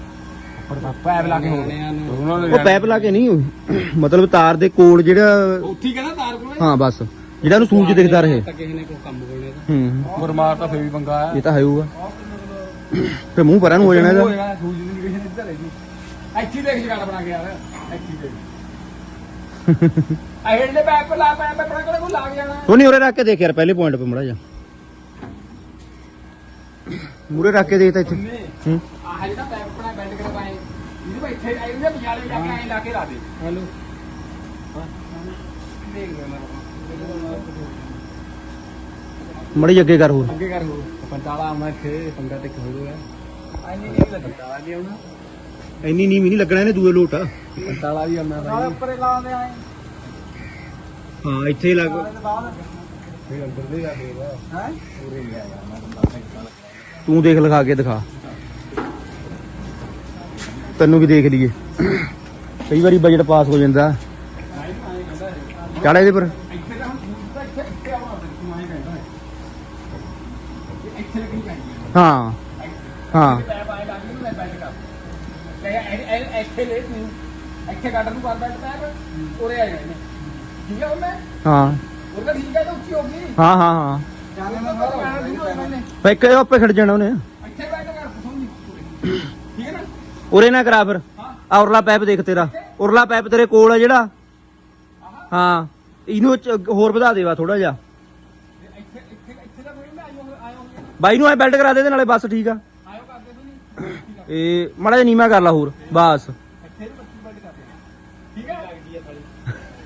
Speaker 3: ਪੈਪ ਲਾ ਕੇ
Speaker 2: ਨੂੰ।
Speaker 3: ਉਹਨਾਂ
Speaker 1: ਉਹ ਪੈਪ ਲਾ ਕੇ ਨਹੀਂ ਮਤਲਬ ਤਾਰ ਦੇ ਕੋਲ ਜਿਹੜਾ
Speaker 3: ਉੱਥੇ ਹੀ ਕਹਿੰਦਾ ਤਾਰ ਕੋਲੇ?
Speaker 1: ਹਾਂ ਬਸ। ਜਿਹੜਾ ਨੂੰ ਸੂਰਜ ਦਿਖਦਾ ਰਹੇ।
Speaker 2: ਤਾਂ ਕਿਸੇ ਨੇ ਕੋਈ ਕੰਮ ਕੋਲੇ ਦਾ
Speaker 1: ਹੂੰ।
Speaker 3: ਮਰ ਮਾਰ ਤਾਂ ਫੇਰ ਵੀ ਪੰਗਾ ਆ।
Speaker 1: ਇਹ ਤਾਂ ਹੈ ਹੋਊਗਾ। ਫੇ ਮੂੰਹ ਪਰਾਂ ਨੂੰ ਹੋ ਜਾਣਾ ਇਹਦਾ।
Speaker 3: ਹੋਏਗਾ ਸੂਰਜ ਦੀ ਲੋਕੇਸ਼ਨ ਇੱਧਰ ਹੈ ਜੀ ਇੱਥੇ ਹੀ ਦੇਖ ਜਗਾੜ ਬਣਾ ਕੇ ਯਾਰ। ਇੱਥੇ ਹੀ ਦੇਖ ਆ ਹੇਠਲੇ ਪੈਪ ਕੋ ਲਾ ਪੈਪ ਆਪਣਾ ਕੋਲੇ ਕੋ ਲੱਗ ਜਾਣਾ
Speaker 1: ਸੋਨੀ ਉਰੇ ਰੱਖ ਕੇ ਦੇਖ ਯਾਰ ਪਹਿਲੇ ਪੁਆਇੰਟ 'ਤੇ ਮੜਾ ਜਾ ਮੂਰੇ ਰੱਖ ਕੇ ਦੇਖ ਤਾਂ ਇੱਥੇ। ਹੂੰ।
Speaker 2: ਆਹ ਜਿਹੜਾ ਪੈਪ ਆਪਣਾ ਬੈਲਟ ਕਰਵਾਏ ਇਹਦੇ ਵਿੱਚ ਇੱਥੇ ਆਏ ਉਹਦੇ ਵਿਚਾਲੇ ਜਾ ਕੇ ਐਂ ਲਾ ਕੇ ਲਾ ਦੇ।
Speaker 3: ਹੈਲੋ।
Speaker 2: ਦੇਖ ਲੈ ਮੈਂ
Speaker 1: ਮੜੀ ਅੱਗੇ ਕਰ ਹੋਰ।
Speaker 3: ਅੱਗੇ ਕਰ ਹੋ ਪੰਤਾਲਾ ਆਉਣਾ ਇੱਥੇ ਪੰਗਾ ਤੇ ਗਿਆ ਆਈ ਨਹੀਂ ਨਹੀਂ ਲੱਗਦਾ ਜੀ ਆਉਣਾ।
Speaker 1: ਇੰਨੀ ਨੀਵੀਂ ਨਹੀਂ ਲੱਗਣਾ ਇਹਨੇ ਦੂਏ ਲੋਟ ਆ।
Speaker 3: ਪੰਤਾਲਾ ਵੀ ਆਉਣਾ
Speaker 2: ਨਾਲੇ ਉੱਪਰੇ ਲਾਉਂਦੇ ਆਏ।
Speaker 1: ਹਾਂ ਇੱਥੇ ਹੀ ਲੱਗ
Speaker 3: ਫੇਰ ਅੰਦਰ ਦੇ ਜਾ ਕੇ
Speaker 2: ਹੈ?
Speaker 3: ਪੂਰੇ ਨਹੀਂ ਆਇਆ ਮੈਂ ਤੁਹਾਨੂੰ
Speaker 1: ਤੂੰ ਦੇਖ ਲਿਖਾ ਕੇ ਦਿਖਾ। ਤੈਨੂੰ ਵੀ ਦੇਖ ਲਈਏ। ਕਈ ਵਾਰੀ ਬਜਟ ਪਾਸ ਹੋ ਜਾਂਦਾ। ਚੜ ਇਹਦੇ ਪਰ।
Speaker 3: ਇੱਥੇ ਤਾਂ ਹੁਣ ਸੂਰਜ ਤਾਂ ਇੱਥੇ ਇੱਥੇ ਆਉਣਾ ਤੂੰ ਆਏ ਕਹਿੰਦਾ। ਇਹ ਇੱਥੇ ਲੱਗਣੀ ਚਾਹੀਦੀ ਹੈ।
Speaker 1: ਹਾਂ। ਹਾਂ
Speaker 3: ਪੈਪ ਆਏ ਲੱਗ ਨੂੰ ਮੈਂ ਬੈਠ ਕਰ ਲੈ ਇਹ ਇਹ ਇੱਥੇ ਲੈ ਤੂੰ ਇੱਥੇ ਗਾਰਡਨ ਨੂੰ ਕਰ ਬੈਠ ਪੈਪ ਉਰੇ ਆ ਜਾਣੇ ਠੀਕ ਹੈ
Speaker 1: ਹਾਂ।
Speaker 3: ਉਹ ਤਾਂ ਠੀਕ ਹੈ ਤਾਂ ਉੱਚੀ ਹੋ ਗਈ।
Speaker 1: ਹਾਂ ਹਾਂ ਹਾਂ।
Speaker 3: ਜਾਣੇ ਦਾ ਸਾਰਾ ਪੈਣਾ ਨਹੀਂ ਹੋਇਆ ਮੈਨੇ
Speaker 1: ਫੇ ਕਿ ਆਪੇ ਖੜ ਜਾਣਾ ਉਹਨੇ।
Speaker 3: ਇੱਥੇ ਬੈਠ ਕਰ ਪੁੱਛੂਗੀ। ਠੀਕ ਹੈ ਨਾ?
Speaker 1: ਉਰੇ ਨਾ ਕਰਾ ਫਿਰ। ਆ ਉਰਲਾ ਪੈਪ ਦੇਖ ਤੇਰਾ। ਉਰਲਾ ਪੈਪ ਤੇਰੇ ਕੋਲ ਆ ਜਿਹੜਾ। ਹਾਂ। ਇਹਨੂੰ ਚ- ਹੋਰ ਵਧਾ ਦੇਵਾ ਥੋੜਾ ਜਿਹਾ।
Speaker 3: ਇੱਥੇ ਇੱਥੇ ਇੱਥੇ ਦਾ ਕੋਈ ਨਾ ਆਇਓ ਆਇਓ ਹੋਗੇ ਨਾ।
Speaker 1: ਬਾਈ ਨੂੰ ਐ ਬੈਲਟ ਕਰਾ ਦੇ ਤੇ ਨਾਲੇ ਬਸ ਠੀਕ ਆ।
Speaker 3: ਆਇਓ ਕਰਦੇ
Speaker 1: ਇਹ ਮਾੜਾ ਜਿਹਾ ਨੀਮਾ ਕਰ ਲਾ ਹੋਰ। ਬਸ
Speaker 3: ਇੱਥੇ ਵੀ ਬੱਤੀ ਬੈਠ ਕਰਦੇ ਠੀਕ ਹੈ ਲੱਗਦੀ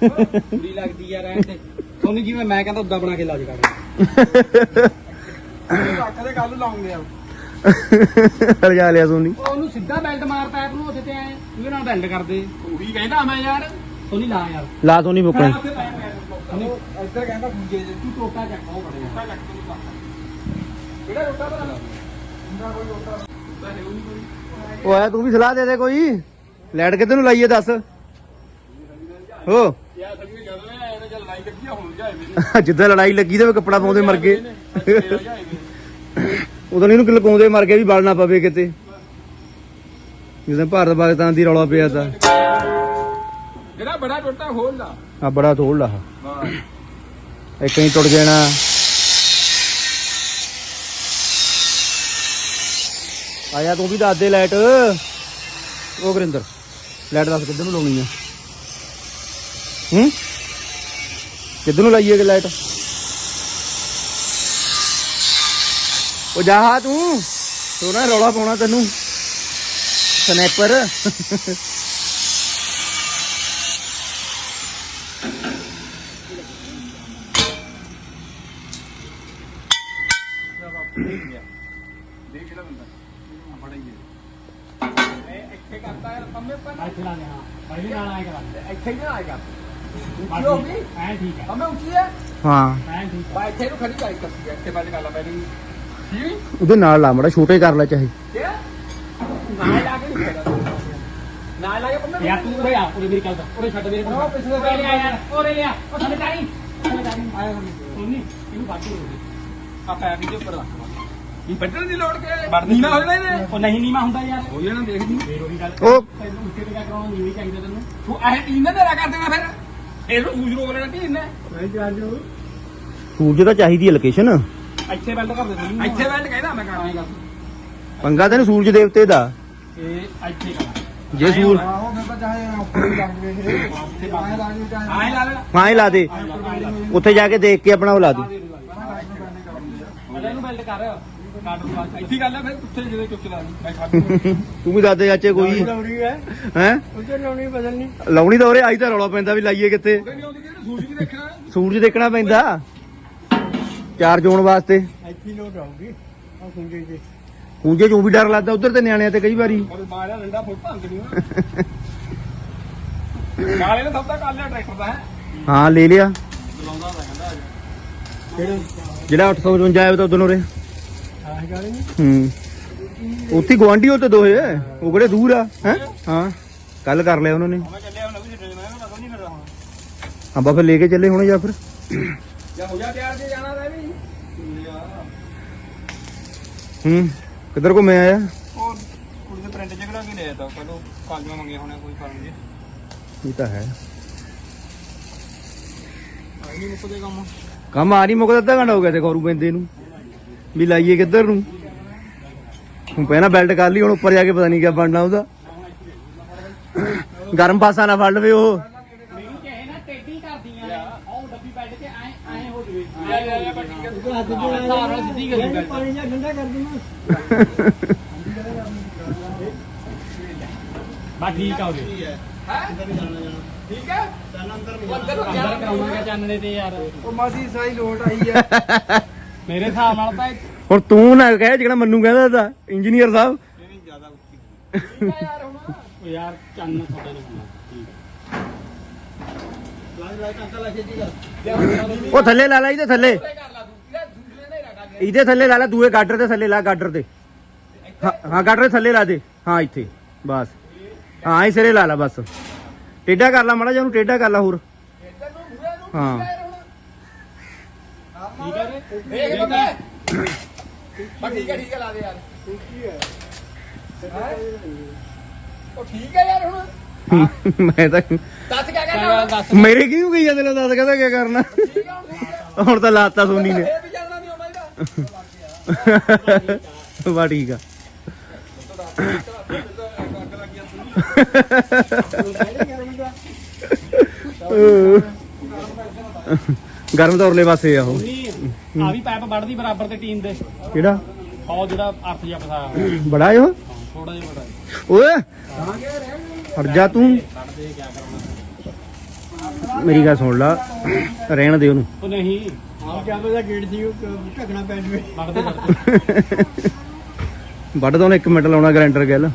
Speaker 2: ਲੱਗਦੀ ਆ ਰਹਿਣ ਤੇ। ਤੁਹਾਨੂੰ ਜਿਵੇਂ ਮੈਂ ਕਹਿੰਦਾ ਉਦਾਂ ਬਣਾ ਕੇ ਲਾ ਜਗਾ।
Speaker 3: ਰੱਖ ਦੇ ਕੱਲ ਲਾਉਂਗੇ ਆ
Speaker 1: ਰਜਾ ਲਿਆ ਸੋਨੀ।
Speaker 2: ਉਹਨੂੰ ਸਿੱਧਾ ਬੈਲਟ ਮਾਰ ਪੈਪ ਨੂੰ ਉੱਥੇ ਤੇ ਐ ਉਹਦੇ ਨਾਲ ਬੈਲਟ ਕਰਦੇ।
Speaker 3: ਉਹੀ ਕਹਿੰਦਾ ਮੈਂ ਯਾਰ।
Speaker 2: ਸੋਨੀ ਲਾ ਯਾਰ।
Speaker 1: ਲਾ ਸੋਨੀ ਫੁੱਕਣੀ
Speaker 3: ਉੱਥੇ ਪੈਪ ਪੈਪ ਇੱਧਰ ਕਹਿੰਦਾ ਦੂਜੇ ਜੇ।
Speaker 2: ਤੂੰ ਟੋਟਾ ਚੱਕ ਉਹ ਬੜਿਆ
Speaker 3: ਕਿਹੜਾ ਰੋਟਾ ਬਣਾ
Speaker 1: ਉਹ ਆਇਆ ਤੂੰ ਵੀ ਸਲਾਹ ਦੇ ਦੇ ਕੋਈ। ਲਾਈਟ ਕਿੱਧਰ ਨੂੰ ਲਾਈਏ ਦੱਸ। ਹੋ।
Speaker 3: ਯਾ ਸਭੀ ਜਦੋਂ ਨੇ ਇਹਨੇ ਚੱਲ ਲਾਈ ਲੱਗੀ ਆ, ਹੁਣ ਜਾਏ ਵੀ
Speaker 1: ਜਿੱਦਾਂ ਲੜਾਈ ਲੱਗੀ ਤੇ ਕੱਪੜਾ ਪਾਉਂਦੇ ਮਰ ਗਏ। ਉਦੋਂ ਇਹਨੂੰ ਲਕਾਉਂਦੇ ਮਰ ਗਏ ਵੀ ਬਲ ਨਾ ਪਵੇ ਕਿਤੇ। ਜਦੋਂ ਭਾਰਤ ਪਾਕਿਸਤਾਨ ਦੀ ਰੌਲਾ ਪਿਆ ਤਾਂ।
Speaker 3: ਜਿਹੜਾ ਬੜਾ ਟੋਟਾ ਖੋਲ ਲਾ।
Speaker 1: ਆ ਬੜਾ ਤੋੜ ਲਾ।
Speaker 3: ਵਾਹ
Speaker 1: ਇੱਕ ਹੀ ਟੁੱਟ ਜਾਣਾ। ਆਇਆ ਤੂੰ ਵੀ ਦੱਸ ਦੇ ਲਾਈਟ। ਉਹ ਗੁਰਿੰਦਰ ਲਾਈਟ ਦੱਸ ਕਿੱਧਰ ਨੂੰ ਲਾਉਣੀ ਆ? ਹੂੰ? ਕਿੱਧਰ ਨੂੰ ਲਾਈਏ ਕਿ ਲਾਈਟ ਉਹ ਜਾ ਹਾ ਤੂੰ। ਸੋਨਾ ਰੌਲਾ ਪਾਉਣਾ ਤੈਨੂੰ। ਸਨੈਪਰ।
Speaker 3: ਇੱਥੇ ਕਰਤਾ ਯਾਰ ਪੰਮੇ ਪਰ
Speaker 2: ਇੱਥੇ ਲਾ ਦੇ ਹਾਂ ਪਹਿਲੇ ਨਾਲ ਆਏ ਕਰਾ
Speaker 3: ਇੱਥੇ ਹੀ ਨਾ ਆਏਗਾ ਉੱਚੀ ਹੋ ਗਈ
Speaker 2: ਐ ਠੀਕ ਹੈ
Speaker 3: ਪੰਮੇ ਉੱਚੀ ਹੈ
Speaker 1: ਹਾਂ
Speaker 2: ਐ ਠੀਕ
Speaker 3: ਬਾ ਇੱਥੇ ਨੂੰ ਖੜੀ ਚਾਈ ਕਰਤੀ ਹੈ ਇੱਥੇ ਬੰਦ ਕਰ ਲਾ ਮੈਨੂੰ ਠੀਕ
Speaker 1: ਉਹਦੇ ਨਾਲ ਲਾ ਮੜਾ ਛੋਟੇ ਕਰ ਲੈ ਚਾਹੇ
Speaker 3: ਕੀ ਨਾਲ ਲਾ ਕੇ ਨਹੀਂ ਫਾਇਦਾ ਨਾਲ ਲਾ ਕੇ ਪੰਮੇ
Speaker 2: ਯਾਰ ਤੂੰ ਉਰੇ ਆ ਉਰੇ ਮੇਰੀ ਗੱਲ ਉਰੇ ਛੱਡ ਮੇਰੇ ਕੋਲ
Speaker 3: ਉਹ ਪਿਛਲੇ
Speaker 2: ਉਰੇ ਲਿਆ ਯਾਰ ਉਰੇ ਲਿਆ ਉਹ ਥੱਲੇ ਤਾਰੀ ਥੱਲੇ ਤਾਰੀ ਆਇਆ ਹੁਣ ਨਹੀਂ ਇਹਨੂੰ ਬਾਕੀ ਹੋ ਗਈ
Speaker 3: ਆ ਪੈਰ ਦੇ ਉੱਪਰ ਰੱਖ ਇਹ ਵੱਢਣ ਦੀ ਲੋੜ ਕੇ ਨੀਵਾ ਹੋ ਜਾਣਾ ਇਹਨੇ
Speaker 2: ਉਹ ਨਹੀਂ ਨੀਮਾ ਹੁੰਦਾ ਯਾਰ
Speaker 3: ਹੋ ਜਾਣਾ ਦੇਖਦੀ
Speaker 2: ਫੇਰ ਉਹੀ ਗੱਲ
Speaker 1: ਉਹ
Speaker 2: ਤੈਨੂੰ ਉੱਤੇ ਤੇ ਕਿਆ ਕਰਾਉਣਾ ਨੀਵੀਂ ਚਾਹੀਦਾ ਤੈਨੂੰ
Speaker 3: ਤੂੰ ਇਹ ਟੀਨ ਨੇ ਤੇਰਾ ਕਰ ਦੇਣਾ ਫਿਰ ਇਹਨੂੰ ਰੋਕ ਲੈਣਾ
Speaker 1: ਸੂਰਜ ਤਾਂ ਚਾਹੀਦੀ ਹੈ ਲੋਕੇਸ਼ਨ
Speaker 2: ਇੱਥੇ ਬੈਲਟ ਕਰ ਦੇ
Speaker 3: ਇੱਥੇ ਬੈਠ ਕਹਿੰਦਾ ਮੈਂ ਕਰਾਂ ਇਹ ਗੱਲ।
Speaker 1: ਪੰਗਾ ਤੈਨੂੰ ਸੂਰਜ ਦੇਵਤੇ ਦਾ।
Speaker 2: ਇਹ ਇੱਥੇ ਕਰ
Speaker 1: ਜੇ ਸੂਰ
Speaker 3: ਆਹੋ ਮੈਂ ਤਾਂ ਚਾਹੇ ਉੱਪਰ ਹੀ ਲੱਗ ਗਏ ਆਏ ਲੱਗ ਗਏ ਆਏ ਲਾ ਲੈਣਾ
Speaker 1: ਹਾਂ ਹੀ ਲਾ ਦੇ। ਉੱਥੇ ਜਾ ਕੇ ਦੇਖ ਕੇ ਆਪਣਾ ਉਹ ਲਾ ਦੀ।
Speaker 2: ਮੜਾ ਇਹਨੂੰ ਬੈਲਟ ਕਰ। ਕਾਟ ਨੂੰ ਬਾਅਦ
Speaker 3: ਇੱਥੇ ਗੱਲ ਹੈ ਫਿਰ ਉੱਥੇ ਜਿਹੜੇ ਚੁੱਕ ਲਾ ਮੈਂ ਖਾ
Speaker 1: ਤੂੰ ਵੀ ਦੱਸ ਦੇ ਚਾਚੇ ਕੋਈ?
Speaker 2: ਲਾਉਣੀ ਹੈ। ਲਾਉਣੀ ਬਦਲਣੀ।
Speaker 1: ਲਾਉਣੀ ਤਾਂ ਉਰੇ ਆਈ ਤਾਂ ਰੌਲਾ ਪੈਂਦਾ ਵੀ ਲਾਈਏ ਕਿੱਥੇ।
Speaker 3: ਵੀ ਦੇਖਣਾ?
Speaker 1: ਸੂਰਜ ਦੇਖਣਾ ਪੈਂਦਾ। ਚਾਰ ਜੋਣ ਵਾਸਤੇ।
Speaker 2: ਇੱਥੇ ਲੋਟ ਆਉਗੀ ਆ ਖੁੰਝੇ ਜੇ
Speaker 1: ਖੂੰਜੇ ਚੋਂ ਵੀ ਡਰ ਲੱਗਦਾ ਉਧਰ ਤੇ ਨਿਆਣਿਆਂ ਤੇ ਕਈ ਵਾਰੀ।
Speaker 3: ਉਹ ਮਾਰਿਆ ਡੰਡਾ ਫੁੱਟ ਭੰਗ ਨਹੀਂ ਕਾਲੇ ਨੇ ਸਭ ਦਾ ਕਰ ਲਿਆ ਟਰੈਕਟਰ ਦਾ ਹੈ?
Speaker 1: ਹਾਂ ਲੈ ਲਿਆ। ਜਿਹੜਾ 855 ਆਇਆ ਤਾਂ ਉਦੋਂ
Speaker 2: ਨਹੀਂ
Speaker 1: ਹੂੰ। ਉੱਥੇ ਗਵਾਂਢੀ ਉਹ ਤੇ ਦੋਏ ਉਹ ਕਿਹੜੇ ਦੂਰ ਆ ਹੈ? ਹਾਂ ਕੱਲ ਕਰ ਲਿਆ ਉਹਨਾਂ ਨੇ। ਹਾਂ ਬਾ ਫਿਰ ਲੈ ਕੇ ਚੱਲੇ ਹੁਣ ਜਾਂ ਫਿਰ?
Speaker 3: ਜਾਂ ਹੋ ਜਾ ਤਿਆਰ ਜੇ ਜਾਣਾ ਤਾਂ ਵੀ।
Speaker 1: ਹੂੰ ਕਿੱਧਰ ਕੋ ਮੈਂ ਆਇਆ
Speaker 3: ਉਹ ਕੁੜੀ ਦੇ ਪ੍ਰਿੰਟ ਚ ਕਢਾ ਕੇ ਲਿਆ ਤਾ ਪਹਿਲਾਂ ਕਾਲੀਆਂ ਮੰਗੀਆਂ ਹੋਣੇ ਕੋਈ ਫਰਮ ਜੀ
Speaker 1: ਇਹ ਤਾਂ ਹੈ।
Speaker 3: ਆਈ ਨਹੀਂ ਮੁੱਕਦੇ ਕੰਮ।
Speaker 1: ਕੰਮ ਆ ਨਹੀਂ ਮੁੱਕਦਾ ਅੱਧਾ ਘੰਟਾ ਹੋ ਗਿਆ ਤੇ ਗੌਰੂ ਪੈਂਦੇ ਨੂੰ। ਵੀ ਲਾਈਏ ਕਿੱਧਰ ਨੂੰ? ਹੁਣ ਪਹਿਲਾਂ ਬੈਲਟ ਕਰ ਲਈ ਹੁਣ ਉੱਪਰ ਜਾ ਕੇ ਪਤਾ ਨਹੀਂ ਕਿਆ ਬਣਨਾ ਉਹਦਾ। ਗਰਮ ਪਾਸਾ ਨਾ ਫੜ ਲਵੇ ਉਹ।
Speaker 3: ਠੀਕ ਹੈ
Speaker 2: ਬਾ ਠੀਕ ਆ ਉਹਦੇ
Speaker 3: ਠੀਕ ਹੈ ਅੰਦਰ ਨੂੰ
Speaker 2: ਅੰਦਰ ਕਰਾਉਂਗਾ ਚਾਨਣੇ ਤੇ ਯਾਰ।
Speaker 3: ਉਹ ਮਾਸੀ ਸਾਈ ਲੋਟ ਆਈ ਆ।
Speaker 2: ਮੇਰੇ ਹਿਸਾਬ ਨਾਲ ਤਾਂ
Speaker 1: ਹੁਣ ਤੂੰ ਨਾ ਕਹਿ ਜਿਹੜਾ ਮੈਨੂੰ ਕਹਿੰਦਾ ਤਾਂ ਇੰਜੀਨੀਅਰ ਸਾਹਿਬ।
Speaker 3: ਨਹੀਂ ਜ਼ਿਆਦਾ ਉੱਚੀ ਯਾਰ ਹੁਣ।
Speaker 2: ਉਹ ਯਾਰ ਚੰਨ ਤੁਹਾਡੇ ਨੇ ਹੋਣਾ ਠੀਕ
Speaker 1: ਉਹ ਥੱਲੇ ਲਾ ਲਾ ਇਹਦੇ ਥੱਲੇ।
Speaker 3: ਕਰ ਲਾ ਤੂੰ ਇਹਦਾ
Speaker 1: ਥੱਲੇ ਲਾ ਲਾ ਦੂਏ ਗਾਡਰ ਦੇ ਥੱਲੇ ਲਾ ਗਾਡਰ ਦੇ। ਹਾਂ ਹਾਂ ਗਾਡਰ ਦੇ ਥੱਲੇ ਲਾ ਦੇ। ਹਾਂ ਇੱਥੇ ਬਸ। ਹਾਂ ਇਹ ਸਿਰੇ ਲਾ ਲਾ ਬਸ। ਟੇਢਾ ਕਰ ਲਾ ਮਾੜਾ ਜਿਹਾ ਉਹਨੂੰ ਟੇਢਾ ਕਰ ਲਾ ਹੋਰ।
Speaker 3: ਇੱਧਰ ਨੂੰ ਮੂਰੇ ਨੂੰ
Speaker 1: ਹਾਂ।
Speaker 3: ਠੀਕ ਹੈ ਦੇਖ ਬੱਬੇ ਬਾ ਠੀਕ ਹੈ ਠੀਕ ਹੈ ਲਾ ਦੇ ਯਾਰ। ਹੈਂ? ਉਹ ਠੀਕ ਹੈ ਯਾਰ ਹੁਣ।
Speaker 1: ਮੈਂ ਤਾਂ
Speaker 3: ਦੱਸ ਕਿਆ ਕਰਨਾ ਹੁਣ?
Speaker 2: ਦੱਸ।
Speaker 1: ਮੇਰੇ ਕਿਉਂ ਗਈ ਜਾਂਦੇ ਨੇ ਦੱਸ ਕਹਿੰਦਾ ਕੀ ਕਰਨਾ?
Speaker 3: ਠੀਕ ਹੈ ਹੁਣ
Speaker 1: ਤਾਂ ਲਾਤਾ ਸੋਨੀ ਨੇ।
Speaker 3: ਇਹ ਵੀ ਜਾਣਨਾ ਨਹੀਂ ਆਉਂਦਾ ਇਹਦਾ
Speaker 1: ਵਾ ਠੀਕ ਆ। ਗਰਮ ਤਾਂ ਉਰਲੇ ਪਾਸੇ ਆ ਉਹ।
Speaker 2: ਆ ਵੀ ਪਾਈਪ ਵੱਢਦੀ ਬਰਾਬਰ ਤੇ ਟੀਮ ਦੇ।
Speaker 1: ਕਿਹੜਾ?
Speaker 2: ਉਹ ਜਿਹੜਾ ਅਰਥ ਜਿਹਾ ਫਸਾਇਆ ਹੋਇਆ
Speaker 1: ਬੜਾ ਏ ਉਹ?
Speaker 2: ਥੋੜਾ ਜਿਹਾ ਬੜਾ
Speaker 1: ਓਏ! ਹਟ ਜਾ ਤੂੰ।
Speaker 2: ਕੱਢਦੇ ਕਿਆ ਕਰਨਾ?
Speaker 1: ਮੇਰੀ ਗੱਲ ਸੁਣ ਲਾ। ਰਹਿਣ ਦੇ ਉਹਨੂੰ।
Speaker 2: ਉਹ ਨਹੀਂ।
Speaker 4: ਆਪ ਜਾਂਦੇ ਦਾ ਗੇਟ ਸੀ ਉਹ ਢਕਣਾ ਪੈ ਜਵੇ।
Speaker 2: ਵੱਢਦੇ ਵੱਢਦੇ।
Speaker 1: ਵੱਢ ਤਾਂ ਉਹਨੇ 1 ਮਿੰਟ ਲਾਉਣਾ ਗਰੈਂਡਰ ਗੱਲ।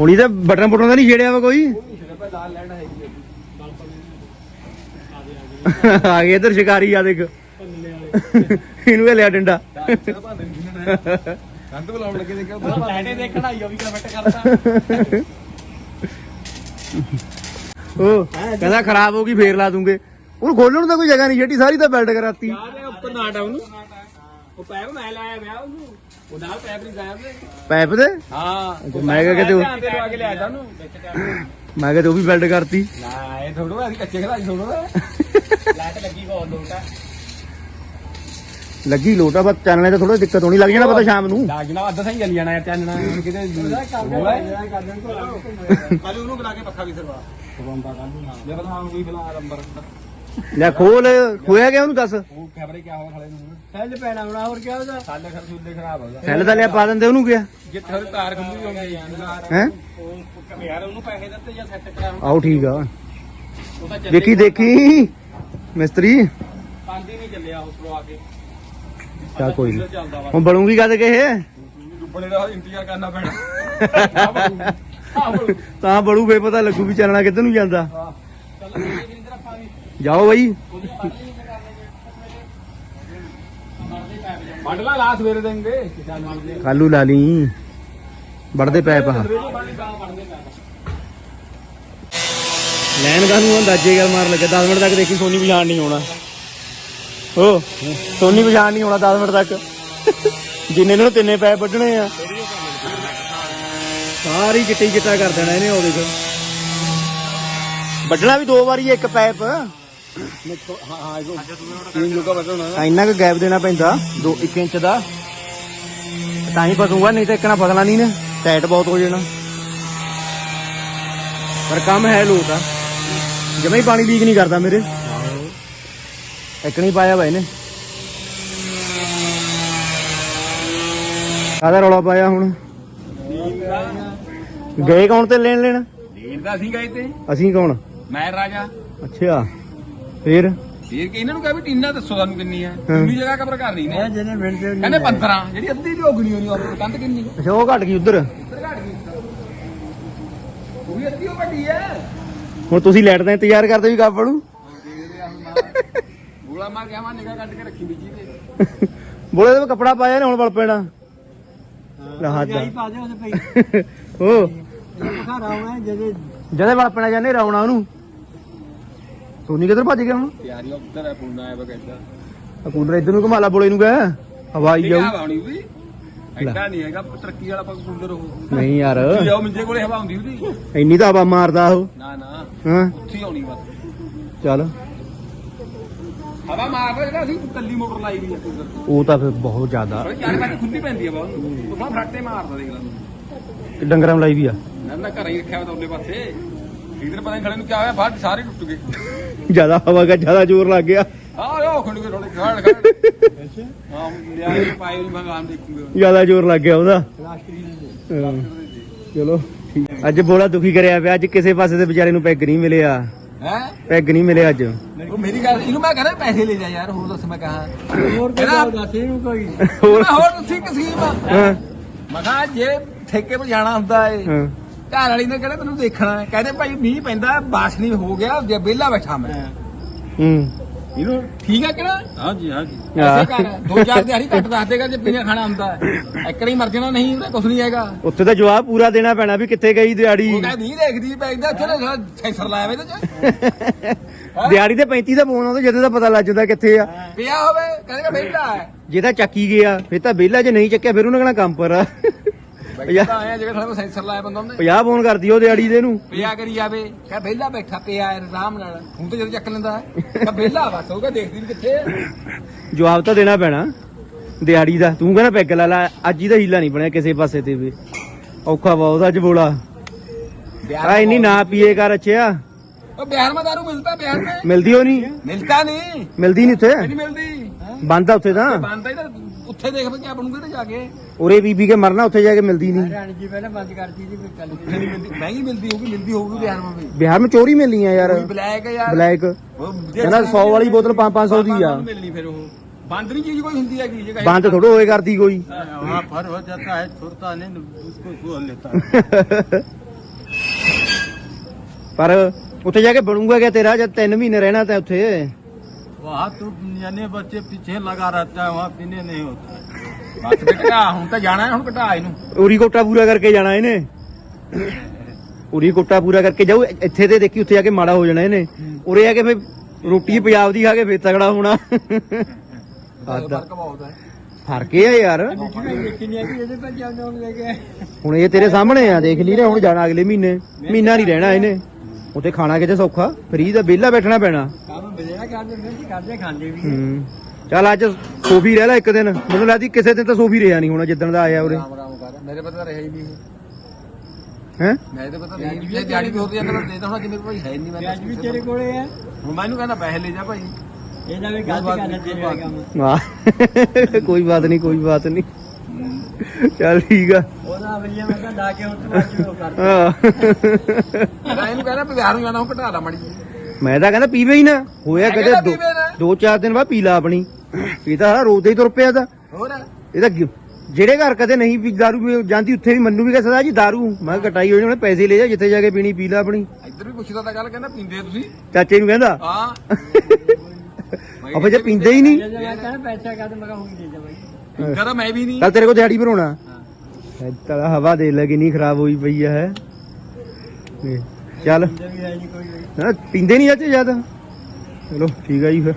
Speaker 1: ਹੁਣੀ ਤਾਂ ਬਟਨ ਬਟਨ ਦਾ ਨਹੀਂ ਛੇੜਿਆ ਵਾ ਕੋਈ। ਆ ਗਏ ਇਧਰ ਸ਼ਿਕਾਰੀ ਆ ਦੇਖ। ਇਹਨੂੰ ਇਹ ਲਿਆ ਡੰਡਾ।
Speaker 3: ਕੰਧ ਬੁਲਾਉਣ ਲੱਗੇ ਦੇਖਿਆ ਉਹ
Speaker 2: ਲਾਈਟੇ ਦੇ ਕਢਾਈ ਉਹ ਵੀ ਕਰ ਫਿੱਟ ਕਰਤਾ।
Speaker 1: ਉਹ ਕਹਿੰਦਾ ਖਰਾਬ ਹੋ ਗਈ ਫੇਰ ਲਾ ਦੂੰਗੇ। ਉਹਨੂੰ ਖੋਲਣ ਤਾਂ ਕੋਈ ਜਗ੍ਹਾ ਨਹੀਂ ਛੱਡੀ ਸਾਰੀ ਤਾਂ ਬੈਲਟ ਕਰਾਤੀ।
Speaker 3: ਯਾਰ ਉੱਪਰ ਨਾ ਹਟਾ ਉਹਨੂੰ। ਉਹ ਪੈਪ ਮੈਂ ਲਾਇਆ ਵਿਆਹ ਉਹਨੂੰ। ਉਹ ਨਾਲ ਪੈਪ ਨਹੀਂ ਗਾਇਆ ਉਹਨੇ
Speaker 1: ਪਾਈਪ ਦੇ?
Speaker 3: ਹਾਂ।
Speaker 1: ਮੈਂ ਕਿਹਾ ਕਿਤੇ ਉਹ- ਮੈਂ ਕਿਹਾ ਤੇ ਉਹ ਵੀ ਬੈਲਟ ਕਰਤੀ।
Speaker 3: ਨਾ ਇਹ ਥੋੜੋ ਅਸੀਂ ਕੱਚੇ ਖਲਾਈ ਥੋੜੋ
Speaker 2: ਲਾਈਟ ਲੱਗੀ ਬਹੁਤ ਲੋਟ
Speaker 1: ਲੱਗੀ ਲੋਟਾ ਬਸ ਚਾਨਣੇ ਤੇ ਥੋੜਾ ਦਿੱਕਤ ਹੋਣੀ ਲੱਗ ਜਾਣਾ ਪਤਾ ਸ਼ਾਮ ਨੂੰ।
Speaker 3: ਲਾਗਣਾ ਅੱਧਾ ਸਹੀ ਚੱਲੀ ਜਾਣਾ ਯਾਰ ਚਾਨਣਾ ਹੁਣ ਕਿਤੇ
Speaker 2: ਕੱਲ ਉਹਨੂੰ ਬੁਲਾ ਕੇ ਪੱਖਾ ਵੀ ਸਰਵਾ
Speaker 3: ਜੇ ਬਤਾ ਹਾਂ ਕੋਈ ਬਲਾ ਨੰਬਰ।
Speaker 1: ਲੈ ਖੋਲ ਹੋਇਆ ਗਿਆ ਉਹਨੂੰ ਦੱਸ।
Speaker 3: ਉਹ ਕੈਮਰੇ ਕਿਆ ਹੋਇਆ ਖੜੇ ਨੂੰ?
Speaker 4: ਸੈੱਲ ਪੈਣਾ ਹੋਣਾ ਹੋਰ ਕਿਆ ਉਹਦਾ?
Speaker 3: ਸਾਲੇ ਖਰ ਸੂਲੇ ਖਰਾਬ ਹੋ ਗਿਆ।
Speaker 1: ਸੈੱਲ ਤਾਂ ਲਿਆ ਪਾ ਦਿੰਦੇ ਉਹਨੂੰ ਗਿਆ
Speaker 3: ਜਿੱਥੇ ਉਹਦੀ ਤਾਰ ਖੰਭੀ ਹੋਣੀ ਯਾਰ
Speaker 1: ਹੈ?
Speaker 2: ਉਹ ਯਾਰ ਉਹਨੂੰ ਪੈਸੇ ਦਿੱਤੇ ਜਾਂ ਸੈੱਟ ਕਰਾ
Speaker 1: ਆਓ ਠੀਕ ਆ।
Speaker 2: ਉਹ ਤਾਂ ਚੱਲੇ
Speaker 1: ਦੇਖੀ ਦੇਖੀ। ਮਿਸਤਰੀ।
Speaker 2: ਹੀ ਨਹੀਂ ਚੱਲਿਆ ਉਸ ਤੋਂ ਆ ਕੇ।
Speaker 1: ਚੱਲ ਕੋਈ ਨਹੀਂ
Speaker 2: ਵਾ।
Speaker 1: ਹੁਣ ਬਣੂਗੀ ਕਦ ਕੇ ਇਹ
Speaker 3: ਬੜੇ ਦਾ ਇੰਤਜ਼ਾਰ ਕਰਨਾ ਪੈਣਾ।
Speaker 1: ਤਾਂ ਬੜੂ ਫੇ ਪਤਾ ਲੱਗੂ ਵੀ ਚੱਲਣਾ ਕਿੱਧਰ ਨੂੰ ਜਾਂਦਾ।
Speaker 2: ਵੀ
Speaker 1: ਜਾਓ ਬਾਈ।
Speaker 3: ਮੰਡਲਾ ਲਾ ਸਵੇਰੇ ਦੇਂਗੇ
Speaker 1: ਕਾਲੂ ਲਾ ਲਈ। ਵੜਦੇ ਪੈਪ ਆ ਲੈਣ ਦਾ ਨੂੰ ਅੰਦਾਜ਼ੇ ਗੱਲ ਮਾਰ ਲੱਗੇ। 10 ਮਿੰਟ ਤੱਕ ਦੇਖੀ ਸੋਨੀ ਪਛਾਣ ਨਹੀਂ ਹੋਣਾ ਓ, ਸੋਨੀ ਪਛਾਣ ਨਹੀਂ ਹੋਣਾ 10 ਮਿੰਟ ਤੱਕ। ਜਿੰਨੇ ਨੂੰ ਤਿੰਨੇ ਪੈਪ ਵੱਢਣੇ ਆ। ਸਾਰੀ ਗਿੱਟੀ ਗਿੱਟਾ ਕਰ ਦੇਣਾ ਇਹਨੇ ਉਹ ਦੇਖ ਵੱਢਣਾ ਵੀ ਦੋ ਵਾਰੀ ਇੱਕ ਪੈਪ। ਇੰਨਾ ਕੁ ਗੈਪ ਦੇਣਾ ਪੈਂਦਾ 2 1 ਇੰਚ ਦਾ। ਤਾਂ ਹੀ ਫਸੂਗਾ, ਨਹੀਂ ਤਾਂ ਇੱਕਣਾ ਫਸਣਾ ਨਹੀਂ ਨੇ, ਟਾਈਟ ਬਹੁਤ ਹੋ ਜਾਣਾ। ਪਰ ਕੰਮ ਹੈ ਲੋਟ ਆ। ਜਮੇ ਹੀ ਪਾਣੀ ਲੀਕ ਨਹੀਂ ਕਰਦਾ ਮੇਰੇ। ਇੱਕ ਨਹੀਂ ਪਾਇਆ ਵਾ ਇਹਨੇ ਕਾਹਦਾ ਰੌਲਾ ਪਾਇਆ ਹੁਣ? ਗਏ ਕੌਣ ਤੇ ਲੈਣ ਲੈਣ?
Speaker 3: ਲੀਡ ਦਾ ਅਸੀਂ ਗਏ ਤੇ।
Speaker 2: ਅਸੀਂ ਕੌਣ?
Speaker 3: ਮੈਂ ਰਾਜਾ।
Speaker 2: ਅੱਛਾ। ਫੇਰ?
Speaker 3: ਫੇਰ ਕਿ ਇਹਨਾਂ ਨੂੰ ਕਹੇ ਵੀ ਟੀਨਾ ਦੱਸੋ ਸਾਨੂੰ ਕਿੰਨੀ ਹੈ। ਕਿੰਨੀ ਜਗ੍ਹਾ ਕਬਰ ਕਰ ਰਹੀ ਨੇ
Speaker 4: ਜਿਹਨੇ ਮਿੰਟ ਤੇ
Speaker 3: ਕਹਿੰਦੇ 15 ਜਿਹੜੀ ਅੱਧੀ ਦੀ ਹੋਗਣੀ ਹੋਣੀ ਉਹ ਕੰਧ ਕਿੰਨੀ?
Speaker 1: ਅੱਛਾ ਉਹ ਘਟ ਗਈ ਉਧਰ।
Speaker 3: ਇੱਧਰ ਘੜ ਗਈ। ਉਹ ਵੀ ਅੱਧੀ ਉਹ ਵੱਡੀ ਹੈ
Speaker 1: ਹੁਣ ਤੁਸੀਂ ਲਾਈਟ ਦਾ ਇੰਤਜ਼ਾਰ ਕਰਦੇ ਵੀ ਨੂੰ
Speaker 3: ਗੋਲਾ ਮਾਰ ਕੇ ਆਵਾਂ ਨਿਗਾਹ ਕੱਢ ਕੇ ਰੱਖੀ ਬੀਜੀ ਤੇ।
Speaker 1: ਬੋਲੇ ਤੇ ਕੱਪੜਾ ਪਾਇਆ ਨੇ ਹੁਣ ਬਲ ਪੈਣਾ।
Speaker 4: ਪਾ ਦੇ ਉਹਦੇ ਪਈ
Speaker 1: ਉਹ
Speaker 4: ਇਹ ਬਖਾਰਾ ਹੋਣਾ ਜਿਹਦੇ
Speaker 1: ਜਦੇ ਬਲ ਪੈਣਾ ਜਾਂਦੇ ਰਾਉਣਾ ਉਹਨੂੰ। ਸੋਨੀ ਕਿੱਧਰ ਭੱਜ ਗਿਆ ਹੁਣ?
Speaker 3: ਯਾਰੀ ਉੱਧਰ ਹੈ ਪੁੰਨਾ ਹੈ ਬਗੈਦਾ
Speaker 1: ਆ ਕੂਲਰ ਇੱਧਰ ਨੂੰ ਘਮਾਲਾ ਬੋਲੇ ਨੂੰ ਗਿਆ ਹਵਾ ਆਈ
Speaker 3: ਇਹ
Speaker 1: ਜਾਊ।
Speaker 3: ਹਵਾ ਆਉਣੀ ਵੀ ਐਡਾ ਨਹੀਂ ਹੈਗਾ ਤਰੱਕੀ ਵਾਲਾ ਪੱਕ ਕੂਲਰ ਉਹ।
Speaker 1: ਨਹੀਂ ਯਾਰ।
Speaker 3: ਜਾਓ ਮਿੰਜੇ ਕੋਲੇ ਹਵਾ ਆਉਂਦੀ ਉਹਦੀ।
Speaker 1: ਇੰਨੀ ਤਾਂ ਹਵਾ ਮਾਰਦਾ ਉਹ।
Speaker 3: ਨਾ ਨਾ।
Speaker 1: ਹਾਂ?
Speaker 3: ਉੱਥੇ ਹੀ ਆਉਣੀ ਬਸ।
Speaker 1: ਚੱਲ।
Speaker 3: ਹਵਾ ਮਾਰਦਾ ਜਿਹੜਾ ਅਸੀਂ ਕੱਲੀ ਮੋਟਰ ਲਾਈ ਵੀ ਹੈ ਕੂਲਰ
Speaker 1: ਉਹ ਤਾਂ ਫਿਰ ਬਹੁਤ ਜ਼ਿਆਦਾ।
Speaker 3: ਚਾਰ ਵਾਰ ਖੁੱਲੀ ਪੈਂਦੀ ਹੈ ਬਹੁਤ। ਉਹ ਤਾਂ ਫਰਾਟੇ ਮਾਰਦਾ ਦੇਖ ਲੈ
Speaker 1: ਡੰਗਰਾਂ ਨੂੰ ਲਾਈ ਵੀ ਆ।
Speaker 3: ਨਾ ਨਾ ਘਰੇ ਹੀ ਰੱਖਿਆ ਹੋਇਆ ਤਾਂ ਉਹਦੇ ਪਾਸੇ। ਇਧਰ ਪਤਾ ਨਹੀਂ ਖੜੇ ਨੂੰ ਕੀ ਹੋਇਆ ਬਾਹਰ ਸਾਰੇ ਟੁੱਟ ਗਏ।
Speaker 1: ਜ਼ਿਆਦਾ ਹਵਾ ਦਾ ਜ਼ਿਆਦਾ ਜ਼ੋਰ ਲੱਗ ਗਿਆ।
Speaker 3: ਆਹ ਉਹ ਖੰਡ ਕੇ ਥੋੜੇ ਖੜ ਖੜ ਹਾਂ ਲਿਆ ਕੇ ਪਾਏ ਨਹੀਂ ਭਗਵਾਨ ਦੇਖੂਗੇ।
Speaker 1: ਜ਼ਿਆਦਾ ਜ਼ੋਰ ਲੱਗ ਗਿਆ ਉਹਦਾ।
Speaker 4: ਦੇ।
Speaker 1: ਚਲੋ। ਅੱਜ ਬੋਲਾ ਦੁਖੀ ਕਰਿਆ ਪਿਆ ਅੱਜ ਕਿਸੇ ਪਾਸੇ ਤੇ ਵਿਚਾਰੇ ਨੂੰ ਪੈਗ ਨਹੀਂ ਮਿਲਿਆ।
Speaker 3: ਹੈ?
Speaker 1: ਪੈਗ ਨਹੀਂ ਮਿਲਿਆ ਅੱਜ।
Speaker 3: ਉਹ ਮੇਰੀ ਗੱਲ ਇਹਨੂੰ ਮੈਂ ਕਹਿੰਦਾ ਪੈਸੇ ਲੈ ਜਾ ਯਾਰ ਹੋਰ ਦੱਸ ਮੈਂ ਕਹਾਂ।
Speaker 4: ਹੋਰ ਦੱਸ ਕੋਈ।
Speaker 1: ਹੋਰ
Speaker 3: ਹੋਰ ਮੈਂ ਜੇ ਠੇਕੇ 'ਤੇ ਜਾਣਾ ਹੁੰਦਾ ਏ ਘਰ ਵਾਲੀ ਨੇ ਕਹਿੰਦਾ ਤੈਨੂੰ ਦੇਖਣਾ ਹੈ ਕਹਿੰਦੇ ਭਾਈ ਮੀਂਹ ਪੈਂਦਾ ਬਾਰਿਸ਼ ਨਹੀਂ ਹੋ ਗਿਆ ਜੇ ਵਿਹਲਾ ਬੈਠਾ ਮੈਂ।
Speaker 1: ਹੂੰ।
Speaker 3: ਇਹਨੂੰ ਠੀਕ ਹੈ ਕਿਹੜਾ ਹਾਂਜੀ ਹਾਂਜੀ।
Speaker 1: ਹਾਂ।
Speaker 3: ਐਸੇ ਕਰ ਦੋ ਚਾਰ ਦਿਹਾੜੀ ਘੱਟ ਦੱਸ ਦੇਗਾ ਜੇ ਪੀਣਾ ਖਾਣਾ ਹੁੰਦਾ। ਇੱਕ ਨਹੀਂ ਮਰ ਜਾਣਾ ਨਹੀਂ ਉਹਦਾ ਕੁਝ ਨਹੀਂ ਹੈਗਾ।
Speaker 1: ਉੱਥੇ ਤਾਂ ਜਵਾਬ ਪੂਰਾ ਦੇਣਾ ਪੈਣਾ ਵੀ ਕਿੱਥੇ ਗਈ ਦਿਹਾੜੀ।
Speaker 3: ਉਹ ਕਹਿੰਦਾ ਨਹੀਂ ਦੇਖਦੀ ਪੈਂਦਾ ਇੱਥੇ ਨਾ ਸੈਂਸਰ ਲਾਇਆ ਵੇ ਤੇ
Speaker 1: ਦਿਹਾੜੀ ਤੇ 35 ਦਾ ਫੋਨ ਆਉਂਦਾ ਜਦੋਂ ਦਾ ਪਤਾ ਲੱਗ ਜਾਂਦਾ ਕਿੱਥੇ ਆ।
Speaker 3: ਪਿਆ ਹੋਵੇ ਕਹਿੰਦਾ ਵਿਹਲਾ ਹੈ।
Speaker 1: ਜੇ ਤਾਂ ਚੱਕੀ ਗਿਆ ਫਿਰ ਤਾਂ ਵਿਹਲਾ ਜੇ ਨਹੀਂ ਚੱਕਿਆ ਫਿਰ ਉਹਨੇ ਕਹਿਣਾ ਕੰਮ ਪਰ ਆ। ਫੋਨ ਕਰ ਦਿਓ ਦਿਹਾੜੀ ਦੇ ਨੂੰ।
Speaker 3: ਪਿਆ ਕਰੀ ਜਾਵੇ। ਕਹ ਵਿਹਲਾ ਬੈਠਾ ਪਿਆ ਹੈ ਆਰਾਮ ਨਾਲ। ਹੁਣ ਤਾਂ ਜਦੋਂ ਚੱਕ ਲੈਂਦਾ। ਕਹ ਵਿਹਲਾ ਬਸ ਹੋਊਗਾ ਦੇਖਦੀ ਕਿੱਥੇ
Speaker 1: ਜਵਾਬ ਤਾਂ ਦੇਣਾ ਪੈਣਾ। ਦਿਹਾੜੀ ਦਾ ਤੂੰ ਕਹਿੰਦਾ ਪੈਗ ਲਾ ਲਾ ਅੱਜ ਹੀ ਤਾਂ ਹੀਲਾ ਨਹੀਂ ਬਣਿਆ ਕਿਸੇ ਪਾਸੇ ਤੇ ਵੀ। ਔਖਾ ਬਹੁਤ ਅੱਜ ਬੋਲਾ। ਆ ਇੰਨੀ ਨਾ ਪੀਏ ਕਰ ਅੱਛਿਆ
Speaker 3: ਉਹ ਬਿਹਾਰ ਮਾ ਦਾਰੂ ਮਿਲਦਾ ਬਿਹਾਰ ਮੇ
Speaker 1: ਮਿਲਦੀ ਹੋ ਨਹੀਂ
Speaker 3: ਮਿਲਦਾ ਨਹੀਂ।
Speaker 1: ਮਿਲਦੀ ਨਹੀਂ ਉੱਥੇ
Speaker 3: ਨਹੀਂ ਮਿਲਦੀ।
Speaker 1: ਬੰਦ ਉੱਥੇ ਤਾਂ।
Speaker 3: ਬੰਦਾ ਹੀ ਤਾਂ ਉੱਥੇ ਦੇਖ ਵੀ ਕਿਆ ਬਣੂਗਾ ਤੇ ਜਾ ਕੇ
Speaker 1: ਉਰੇ ਬੀਬੀ ਕੇ ਮਰਨਾ ਉੱਥੇ ਜਾ ਕੇ ਮਿਲਦੀ ਨਹੀਂ
Speaker 4: ਹਰਿਆਣਾ ਜੀ ਪਹਿਲਾਂ ਬੰਦ ਕਰਤੀ ਸੀ ਫਿਰ ਚੱਲ
Speaker 3: ਉੱਥੇ ਨਹੀਂ ਮਿਲਦੀ ਮਹਿੰਗੀ ਮਿਲਦੀ ਹੋਊਗੀ ਮਿਲਦੀ ਹੋਊਗੀ ਬਿਹਾਰ में भी
Speaker 1: ਬਿਹਾਰ ਵਿੱਚ ਚੋਰੀ ਮਿਲਣੀ ਆ ਯਾਰ
Speaker 3: ਕੋਈ ਬਲੈਕ ਹੈ ਯਾਰ
Speaker 1: ਬਲੈਕ
Speaker 3: ਉਹ ਜੇ
Speaker 1: ਕਹਿੰਦਾ 100 ਵਾਲੀ ਬੋਤਲ 5-500 ਦੀ ਆ
Speaker 3: ਮਿਲਣੀ ਫਿਰ ਉਹ ਬੰਦ ਨਹੀਂ ਚੀਜ਼ ਕੋਈ ਹੁੰਦੀ ਹੈਗੀ ਜੇ
Speaker 1: ਬੰਦ ਥੋੜੋ ਹੋਏ ਕਰਦੀ ਕੋਈ
Speaker 4: वहाँ पर हो जाता है छोड़ता नहीं उसको खोल लेता
Speaker 1: ਪਰ ਉੱਥੇ ਜਾ ਕੇ ਬਣੂਗਾ ਕਿ ਤੇਰਾ ਜਦ 3 ਮਹੀਨੇ ਰਹਿਣਾ ਤਾਂ ਉੱਥੇ
Speaker 4: वहाँ तो यानी बच्चे पीछे लगा रहता है वहाँ पीने नहीं होता है
Speaker 3: ਬਸ ਵੀ ਘਟਾ ਹੁਣ ਤਾਂ ਜਾਣਾ ਹੈ, ਹੁਣ ਘਟਾ ਇਹਨੂੰ
Speaker 1: ਉਰੀ ਕੋਟਾ ਪੂਰਾ ਕਰਕੇ ਜਾਣਾ ਇਹਨੇ ਉਰੀ ਕੋਟਾ ਪੂਰਾ ਕਰਕੇ ਜਾਊ ਇੱਥੇ ਤੇ ਦੇਖੀ ਉੱਥੇ ਜਾ ਕੇ ਮਾੜਾ ਹੋ ਜਾਣਾ ਇਹਨੇ ਉਰੇ ਆ ਕੇ ਫੇ ਰੋਟੀ ਪੰਜਾਬ ਦੀ ਖਾ ਕੇ ਫੇਰ ਤਗੜਾ ਹੋਣਾ ਆਦਾ
Speaker 3: ਫਰਕ ਬਹੁਤ ਹੈ
Speaker 1: ਫਰਕ ਇਹ ਆ ਯਾਰ
Speaker 4: ਦੇਖੀ ਨਹੀਂ ਕਿ ਇਹਦੇ ਪਰ ਜਾਂਦੇ ਹੁਣ ਲੈ ਕੇ
Speaker 1: ਹੁਣ ਇਹ ਤੇਰੇ ਸਾਹਮਣੇ ਆ ਦੇਖ ਲਈ ਨਾ ਹੁਣ ਜਾਣਾ ਅਗਲੇ ਮਹੀਨੇ ਮਹੀਨਾ ਨਹੀਂ ਰਹਿਣਾ ਇਹਨੇ ਉੱਥੇ ਖਾਣਾ ਕਿਤੇ ਸੌਖਾ? ਫਰੀ ਦਾ ਵਿਹਲਾ ਬੈਠਣਾ ਪੈਣਾ।
Speaker 4: ਕੰਮ ਬਜੇਰਾ ਕਰਦੇ ਨੇ ਜੀ ਕਰਦੇ ਖਾਂਦੇ ਵੀ
Speaker 1: ਹੂੰ। ਚੱਲ ਅੱਜ ਸੋਫੀ ਰਹਿ ਲੈ ਇੱਕ ਦਿਨ। ਮੈਨੂੰ ਲੱਗਦੀ ਕਿਸੇ ਦਿਨ ਤਾਂ ਸੋਫੀ ਰਿਹਾ ਨਹੀਂ ਹੋਣਾ ਜਿੱਦਣ ਦਾ ਆਇਆ ਉਰੇ।
Speaker 3: ਰਾਮ ਰਾਮ ਕਰ। ਮੇਰੇ ਪਤਾ ਰਿਹਾ ਹੀ ਨਹੀਂ
Speaker 1: ਹੈ?
Speaker 3: ਮੈਂ ਤੇ ਪਤਾ ਨਹੀਂ। ਜੇ ਦਿਹਾੜੀ ਵੀ ਹੋਰ ਜਾਂਦਾ ਦੇ ਤਾਂ ਹੁਣ ਜਿਵੇਂ ਭਾਈ ਹੈ ਨਹੀਂ ਮੈਂ
Speaker 4: ਅੱਜ ਵੀ ਤੇਰੇ ਕੋਲੇ ਆ?
Speaker 3: ਹੁਣ ਮੈਂ ਇਹਨੂੰ ਕਹਿੰਦਾ ਪੈਸੇ ਲੈ ਜਾ ਭਾਈ।
Speaker 4: ਇਹਦਾ ਵੀ ਗਲਤ ਕਰਨਾ ਤੇਰੇ ਵਾਲਾ ਕੰਮ
Speaker 1: ਵਾਹ। ਕੋਈ ਬਾਤ ਨਹੀਂ ਕੋਈ ਬਾਤ ਨਹੀਂ। ਚੱਲ ਠੀਕ ਆ।
Speaker 4: ਉਹਦਾ ਵਧੀਆ ਮੈਂ ਕਿਹਾ ਲਾ ਕੇ ਉੱਥੇ ਅੱਜ ਉਹ ਕਰ
Speaker 1: ਹਾਂ।
Speaker 3: ਮੈਂ ਇਹਨੂੰ ਕਹਿੰਦਾ ਨੂੰ ਜਾਣਾ ਘਟਾ ਲਾ ਮੜੀ
Speaker 1: ਮੈਂ ਤਾਂ ਕਹਿੰਦਾ ਪੀਵੇ ਹੀ ਨਾ। ਹੋਇਆ ਕਦੇ
Speaker 3: ਕਹਿੰਦਾ
Speaker 1: ਦੋ। ਦੋ ਚਾਰ ਦਿਨ ਬਾਅਦ ਪੀ ਲਾ ਆਪਣੀ। ਇਹ ਤਾਂ ਸਾਰਾ ਰੋਜ਼ ਦਾ ਹੀ ਤੁਰ ਪਿਆ ਤਾਂ
Speaker 3: ਹੋਰ?
Speaker 1: ਇਹ ਤਾਂ ਜਿਹੜੇ ਘਰ ਕਦੇ ਨਹੀਂ ਵੀ ਦਾਰੂ ਪੀ- ਜਾਂਦੀ ਉੱਥੇ ਵੀ ਮੰਨੂ ਵੀ ਕਹਿੰਦਾ ਜੀ ਦਾਰੂ। ਮੈਂ ਕਟਾਈ ਹੋਈ ਉਹਨੇ ਪੈਸੇ ਲੈ ਜਾ ਜਿੱਥੇ ਜਾ ਕੇ ਪੀਣੀ ਪੀ ਲਾ ਆਪਣੀ।
Speaker 3: ਇੱਧਰ ਵੀ ਪੁੱਛਦਾ ਤਾਂ ਗੱਲ ਕਹਿੰਦਾ ਪੀਂਦੇ ਤੁਸੀਂ?
Speaker 1: ਚਾਚੇ ਨੂੰ ਕਹਿੰਦਾ।
Speaker 3: ਹਾਂ।
Speaker 1: ਆਪਾਂ ਜੇ ਪੀਂਦੇ ਹੀ ਨਹੀਂ।
Speaker 4: ਕਹਿੰਦਾ ਪੈਸਾ ਕਰ ਮੈਂ ਕਹਾਂ ਹੁਣ ਦੇ ਜਾ ਬਾਈ।
Speaker 3: ਤਾਂ ਮੈਂ ਵੀ ਨਹੀਂ।
Speaker 1: ਕੱਲ ਤੇਰੇ ਕੋਲ ਦਿਹਾੜੀ ਭਰਾਉਣਾ ਤਲਾ ਹਵਾ ਦੇ ਲੱਗੀ ਨਹੀਂ ਖਰਾਬ ਹੋਈ ਪਈ ਹੈ। ਚੱਲ। ਨਾ ਪੀਂਦੇ ਨਹੀਂ ਚਾਚੇ ਜ਼ਿਆਦਾ। ਚਲੋ ਠੀਕ ਆ ਜੀ ਫਿਰ।